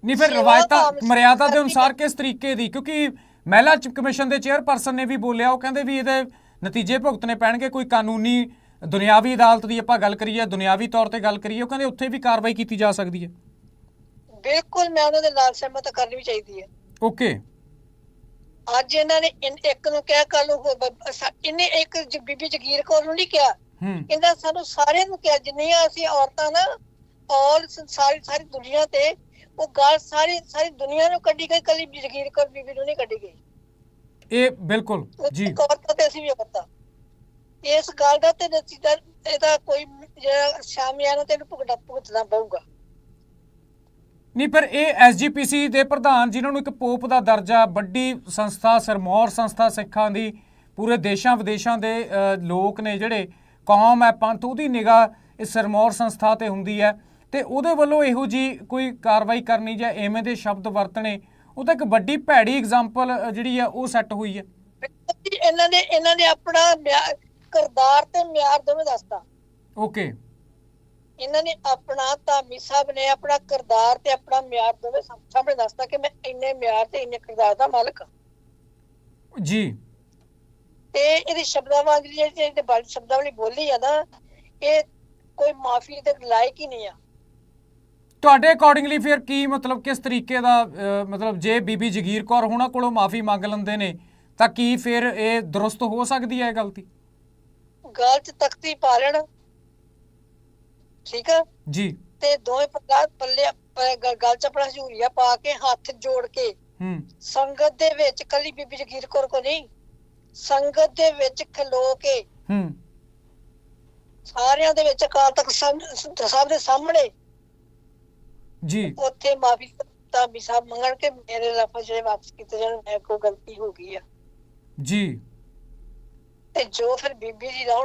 ਨਹੀਂ ਫਿਰ ਸੇਵਾ ਰਵਾਇਤਾਂ ਮਰਿਆਦਾ ਦੇ ਅਨੁਸਾਰ ਕਿਸ ਤਰੀਕੇ ਦੀ? ਕਿਉਂਕਿ ਮਹਿਲਾ ਚ- ਕਮਿਸ਼ਨ ਦੇ ਚੇਅਰਪਰਸਨ ਨੇ ਵੀ ਬੋਲਿਆ ਉਹ ਕਹਿੰਦੇ ਵੀ ਇਹਦੇ ਨਤੀਜੇ ਭੁਗਤਣੇ ਪੈਣਗੇ ਕੋਈ ਕਾਨੂੰਨੀ ਦੁਨਿਆਵੀ ਅਦਾਲਤ ਦੀ ਆਪਾਂ ਗੱਲ ਕਰੀਏ ਦੁਨਿਆਵੀ ਤੌਰ ਤੇ ਗੱਲ ਕਰੀਏ ਉਹ ਕਹਿੰਦੇ ਉੱਥੇ ਵੀ ਕਾਰਵਾਈ ਕੀਤੀ ਜਾ ਸਕਦੀ ਹੈ। ਬਿਲਕੁਲ ਮੈਂ ਉਹਨਾਂ ਦੇ ਨਾਲ ਸਹਿਮਤ ਕਰਨੀ ਵੀ ਚਾਹੀਦੀ ਹੈ। ਓਕੇ। ਅੱਜ ਇਹਨਾਂ ਨੇ ਇੱਕ ਨੂੰ ਕਿਹਾ ਕੱਲ ਨੂੰ ਇਹਨੇ ਇੱਕ ਬੀਬੀ ਜਗੀਰ ਕੌਰ ਨੂੰ ਨਹੀਂ ਕਿਹਾ। ਇਹਦਾ ਸਾਨੂੰ ਸਾਰਿਆਂ ਨੂੰ ਕਿਹਾ ਜਿੰਨੀਆਂ ਅਸੀਂ ਔਰਤਾਂ ਨਾ ਔਰ ਸਾਰੀ ਸਾਰੀ ਦੁਨੀਆ ਤੇ ਉਹ ਗੱਲ ਸਾਰੀ ਸਾਰੀ ਦੁਨੀਆ ਨੂੰ ਕੱਢੀ ਗਈ ਕੱਲੀ ਜਗੀਰ ਕੌਰ ਬੀਬੀ ਨੂੰ ਨਹੀਂ ਕੱਢੀ ਗਈ। ਇਹ ਬਿਲਕੁਲ ਜੀ। ਔਰਤ ਤੇ ਅਸੀਂ ਵੀ ਔਰਤਾਂ ਇਸ ਗੱਲ ਦਾ ਤੇ ਨਤੀਜਾ ਇਹਦਾ ਕੋਈ ਜਿਹੜਾ ਸ਼ਾਮਿਆਂ ਨੂੰ ਤੈਨੂੰ ਭੁਗਤਣਾ ਭੁਗਤਣਾ ਪਊਗਾ। ਨਹੀਂ ਪਰ ਇਹ ਐਸਜੀਪੀਸੀ ਦੇ ਪ੍ਰਧਾਨ ਜਿਨ੍ਹਾਂ ਨੂੰ ਇੱਕ ਪੋਪ ਦਾ ਦਰਜਾ ਵੱਡੀ ਸੰਸਥਾ ਸਰਮੌਰ ਸੰਸਥਾ ਸਿੱਖਾਂ ਦੀ ਪੂਰੇ ਦੇਸ਼ਾਂ ਵਿਦੇਸ਼ਾਂ ਦੇ ਲੋਕ ਨੇ ਜਿਹੜੇ ਕੌਮ ਹੈ ਪੰਥ ਉਹਦੀ ਨਿਗਾਹ ਇਸ ਸਰਮੌਰ ਸੰਸਥਾ ਤੇ ਹੁੰਦੀ ਹੈ। ਤੇ ਉਹਦੇ ਵੱਲੋਂ ਇਹੋ ਜੀ ਕੋਈ ਕਾਰਵਾਈ ਕਰਨੀ ਜਾਂ ਐਵੇਂ ਦੇ ਸ਼ਬਦ ਵਰਤਣੇ ਉਹ ਤਾਂ ਇੱਕ ਵੱਡੀ ਭੈੜੀ ਐਗਜ਼ਾਮਪਲ ਜਿਹੜੀ ਹੈ ਉਹ ਸੈੱਟ ਹੋਈ ਹੈ। ਇਹਨਾਂ ਨੇ ਇਹਨਾਂ ਨੇ ਆਪਣਾ ਕਿਰਦਾਰ ਤੇ ਮਿਆਰ ਦੋਵੇਂ ਦੱਸਤਾ ਓਕੇ ਇਹਨਾਂ ਨੇ ਆਪਣਾ ਧਾਮੀ ਸਾਹਿਬ ਨੇ ਆਪਣਾ ਕਿਰਦਾਰ ਤੇ ਆਪਣਾ ਮਿਆਰ ਦੋਵੇਂ ਸਾਹਮਣੇ ਦੱਸਤਾ ਕਿ ਮੈਂ ਇੰਨੇ ਮਿਆਰ ਤੇ ਇੰਨੇ ਕਿਰਦਾਰ ਦਾ ਮਾਲਕ ਹਾਂ। ਜੀ। ਤੇ ਇਹਦੀ ਸ਼ਬਦਾਵਲੀ ਜਿਹੜੀ ਜਿਹੜੀ ਬਲ ਸ਼ਬਦਾਵਲੀ ਬੋਲੀ ਆ ਨਾ ਇਹ ਕੋਈ ਮਾਫੀ ਦੇ ਲਾਇਕ ਹੀ ਨਹੀਂ ਆ। ਤੁਹਾਡੇ ਅਕੋਰਡਿੰਗਲੀ ਫਿਰ ਕੀ ਮਤਲਬ ਕਿਸ ਤਰੀਕੇ ਦਾ ਮਤਲਬ ਜੇ ਬੀਬੀ ਜਗੀਰ ਕੌਰ ਹੋਣਾ ਕੋਲੋਂ ਮਾਫੀ ਮੰਗ ਲੈਂਦੇ ਨੇ ਤਾਂ ਕੀ ਫਿਰ ਇਹ ਦਰੁਸਤ ਹੋ ਸਕਦੀ ਹੈ ਇਹ ਗਲਤੀ? ਗਲ ਚ ਤਖਤੀ ਪਾ ਲੈਣ। ਠੀਕ ਆ? ਜੀ। ਤੇ ਦੋਵੇਂ ਪੱਲਾ ਪੱਲੇ ਗਲ ਚ ਆਪਣਾ ਹਜੂਰੀਆ ਪਾ ਕੇ ਹੱਥ ਜੋੜ ਕੇ ਹੂੰ। ਸੰਗਤ ਦੇ ਵਿੱਚ ਕੱਲੀ ਬੀਬੀ ਜਗੀਰ ਕੌਰ ਕੋ ਨਹੀਂ ਸੰਗਤ ਦੇ ਵਿੱਚ ਖਲੋ ਕੇ ਹੂੰ। ਸਾਰਿਆਂ ਦੇ ਵਿੱਚ ਅਕਾਲ ਤਖਤ ਸਾਹਿਬ ਦੇ ਸਾਹਮਣੇ ਜੀ। ਉੱਥੇ ਮਾਫੀ ਤਾਂ ਵੀ ਸਾਹਿਬ ਮੰਗਣ ਕੇ ਮੇਰੇ ਲਫ਼ਜ਼ ਜਿਹੜੇ ਵਾਪਸ ਕੀਤੇ ਜਾਣ ਮੇਰੇ ਕੋਲ ਗਲਤੀ ਹੋ ਗਈ ਆ। ਜੀ। ਤੇ ਜੋ ਫਿਰ ਬੀਬੀ ਜੀ ਦਾ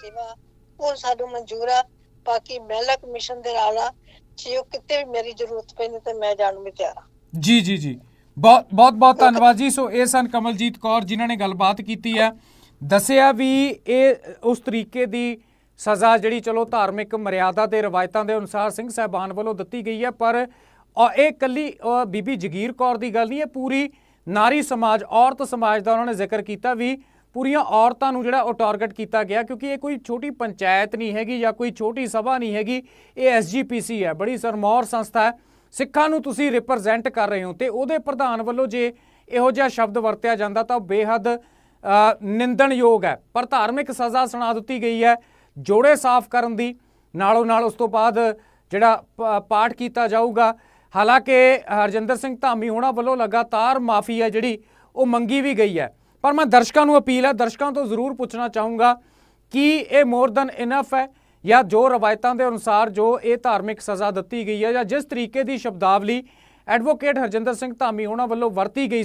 ਸੇਵਾ ਉਹ ਸਾਨੂੰ ਮਨਜ਼ੂਰ ਆ। ਬਾਕੀ ਮਹਿਲਾ ਕਮਿਸ਼ਨ ਦੇ ਨਾਲ ਆ, ਜੇ ਉਹ ਕਿਤੇ ਵੀ ਮੇਰੀ ਜ਼ਰੂਰਤ ਪੈਂਦੀ ਤੇ ਮੈਂ ਜਾਣ ਨੂੰ ਵੀ ਤਿਆਰ ਆ। ਜੀ ਜੀ ਜੀ। ਬਹੁਤ ਬਹੁਤ ਬਹੁਤ ਧੰਨਵਾਦ ਜੀ। ਸੋ ਇਹ ਸਨ ਕਮਲਜੀਤ ਕੌਰ ਜਿਨ੍ਹਾਂ ਨੇ ਗੱਲਬਾਤ ਕੀਤੀ ਹੈ ਦੱਸਿਆ ਵੀ ਇਹ ਉਸ ਤਰੀਕੇ ਦੀ ਸਜ਼ਾ ਜਿਹੜੀ ਚਲੋ ਧਾਰਮਿਕ ਮਰਿਆਦਾ ਤੇ ਰਵਾਇਤਾਂ ਦੇ ਅਨੁਸਾਰ ਸਿੰਘ ਸਾਹਿਬਾਨ ਵੱਲੋਂ ਦਿੱਤੀ ਗਈ ਹੈ ਪਰ ਇਹ ਕੱਲੀ ਬੀਬੀ ਜਗੀਰ ਕੌਰ ਦੀ ਗੱਲ ਨਹੀਂ, ਇਹ ਪੂਰੀ ਨਾਰੀ ਸਮਾਜ, ਔਰਤ ਸਮਾਜ ਦਾ ਉਹਨਾਂ ਨੇ ਜ਼ਿਕਰ ਕੀਤਾ ਵੀ ਪੂਰੀਆਂ ਔਰਤਾਂ ਨੂੰ ਜਿਹੜਾ ਉਹ ਟਾਰਗੇਟ ਕੀਤਾ ਗਿਆ, ਕਿਉਂਕਿ ਇਹ ਕੋਈ ਛੋਟੀ ਪੰਚਾਇਤ ਨਹੀਂ ਹੈਗੀ ਜਾਂ ਕੋਈ ਛੋਟੀ ਸਭਾ ਨਹੀਂ ਹੈਗੀ, ਇਹ ਐਸਜੀਪੀਸੀ ਹੈ। ਬੜੀ ਸਰਮੌਰ ਸੰਸਥਾ ਹੈ। ਸਿੱਖਾਂ ਨੂੰ ਤੁਸੀਂ ਰਿਪਰੈਜ਼ੈਂਟ ਕਰ ਰਹੇ ਹੋ ਤੇ ਉਹਦੇ ਪ੍ਰਧਾਨ ਵੱਲੋਂ ਜੇ ਇਹੋ ਜਿਹਾ ਸ਼ਬਦ ਵਰਤਿਆ ਜਾਂਦਾ ਤਾਂ ਉਹ ਬੇਹੱਦ ਨਿੰਦਣਯੋਗ ਹੈ। ਪਰ ਧਾਰਮਿਕ ਸਜ਼ਾ ਸੁਣਾ ਦਿੱਤੀ ਗਈ ਹੈ ਜੋੜੇ ਸਾਫ਼ ਕਰਨ ਦੀ। ਨਾਲੋਂ ਨਾਲ ਉਸ ਤੋਂ ਬਾਅਦ ਜਿਹੜਾ ਪ- ਪਾਠ ਕੀਤਾ ਜਾਊਗਾ। ਹਾਲਾਂਕਿ ਹਰਜਿੰਦਰ ਸਿੰਘ ਧਾਮੀ ਹੋਣਾ ਵੱਲੋਂ ਲਗਾਤਾਰ ਮਾਫੀ ਹੈ ਜਿਹੜੀ, ਉਹ ਮੰਗੀ ਵੀ ਗਈ ਹੈ। ਪਰ ਮੈਂ ਦਰਸ਼ਕਾਂ ਨੂੰ ਅਪੀਲ ਹੈ, ਦਰਸ਼ਕਾਂ ਤੋਂ ਜ਼ਰੂਰ ਪੁੱਛਣਾ ਚਾਹੂੰਗਾ ਕਿ ਇਹ ਮੋਰ ਦਨ ਇਨਫ ਹੈ ਜਾਂ ਜੋ ਰਵਾਇਤਾਂ ਦੇ ਅਨੁਸਾਰ ਜੋ ਇਹ ਧਾਰਮਿਕ ਸਜ਼ਾ ਦਿੱਤੀ ਗਈ ਹੈ ਜਾਂ ਜਿਸ ਤਰੀਕੇ ਦੀ ਸ਼ਬਦਾਵਲੀ ਐਡਵੋਕੇਟ ਹਰਜਿੰਦਰ ਸਿੰਘ ਧਾਮੀ ਉਹਨਾਂ ਵੱਲੋਂ ਵਰਤੀ ਗਈ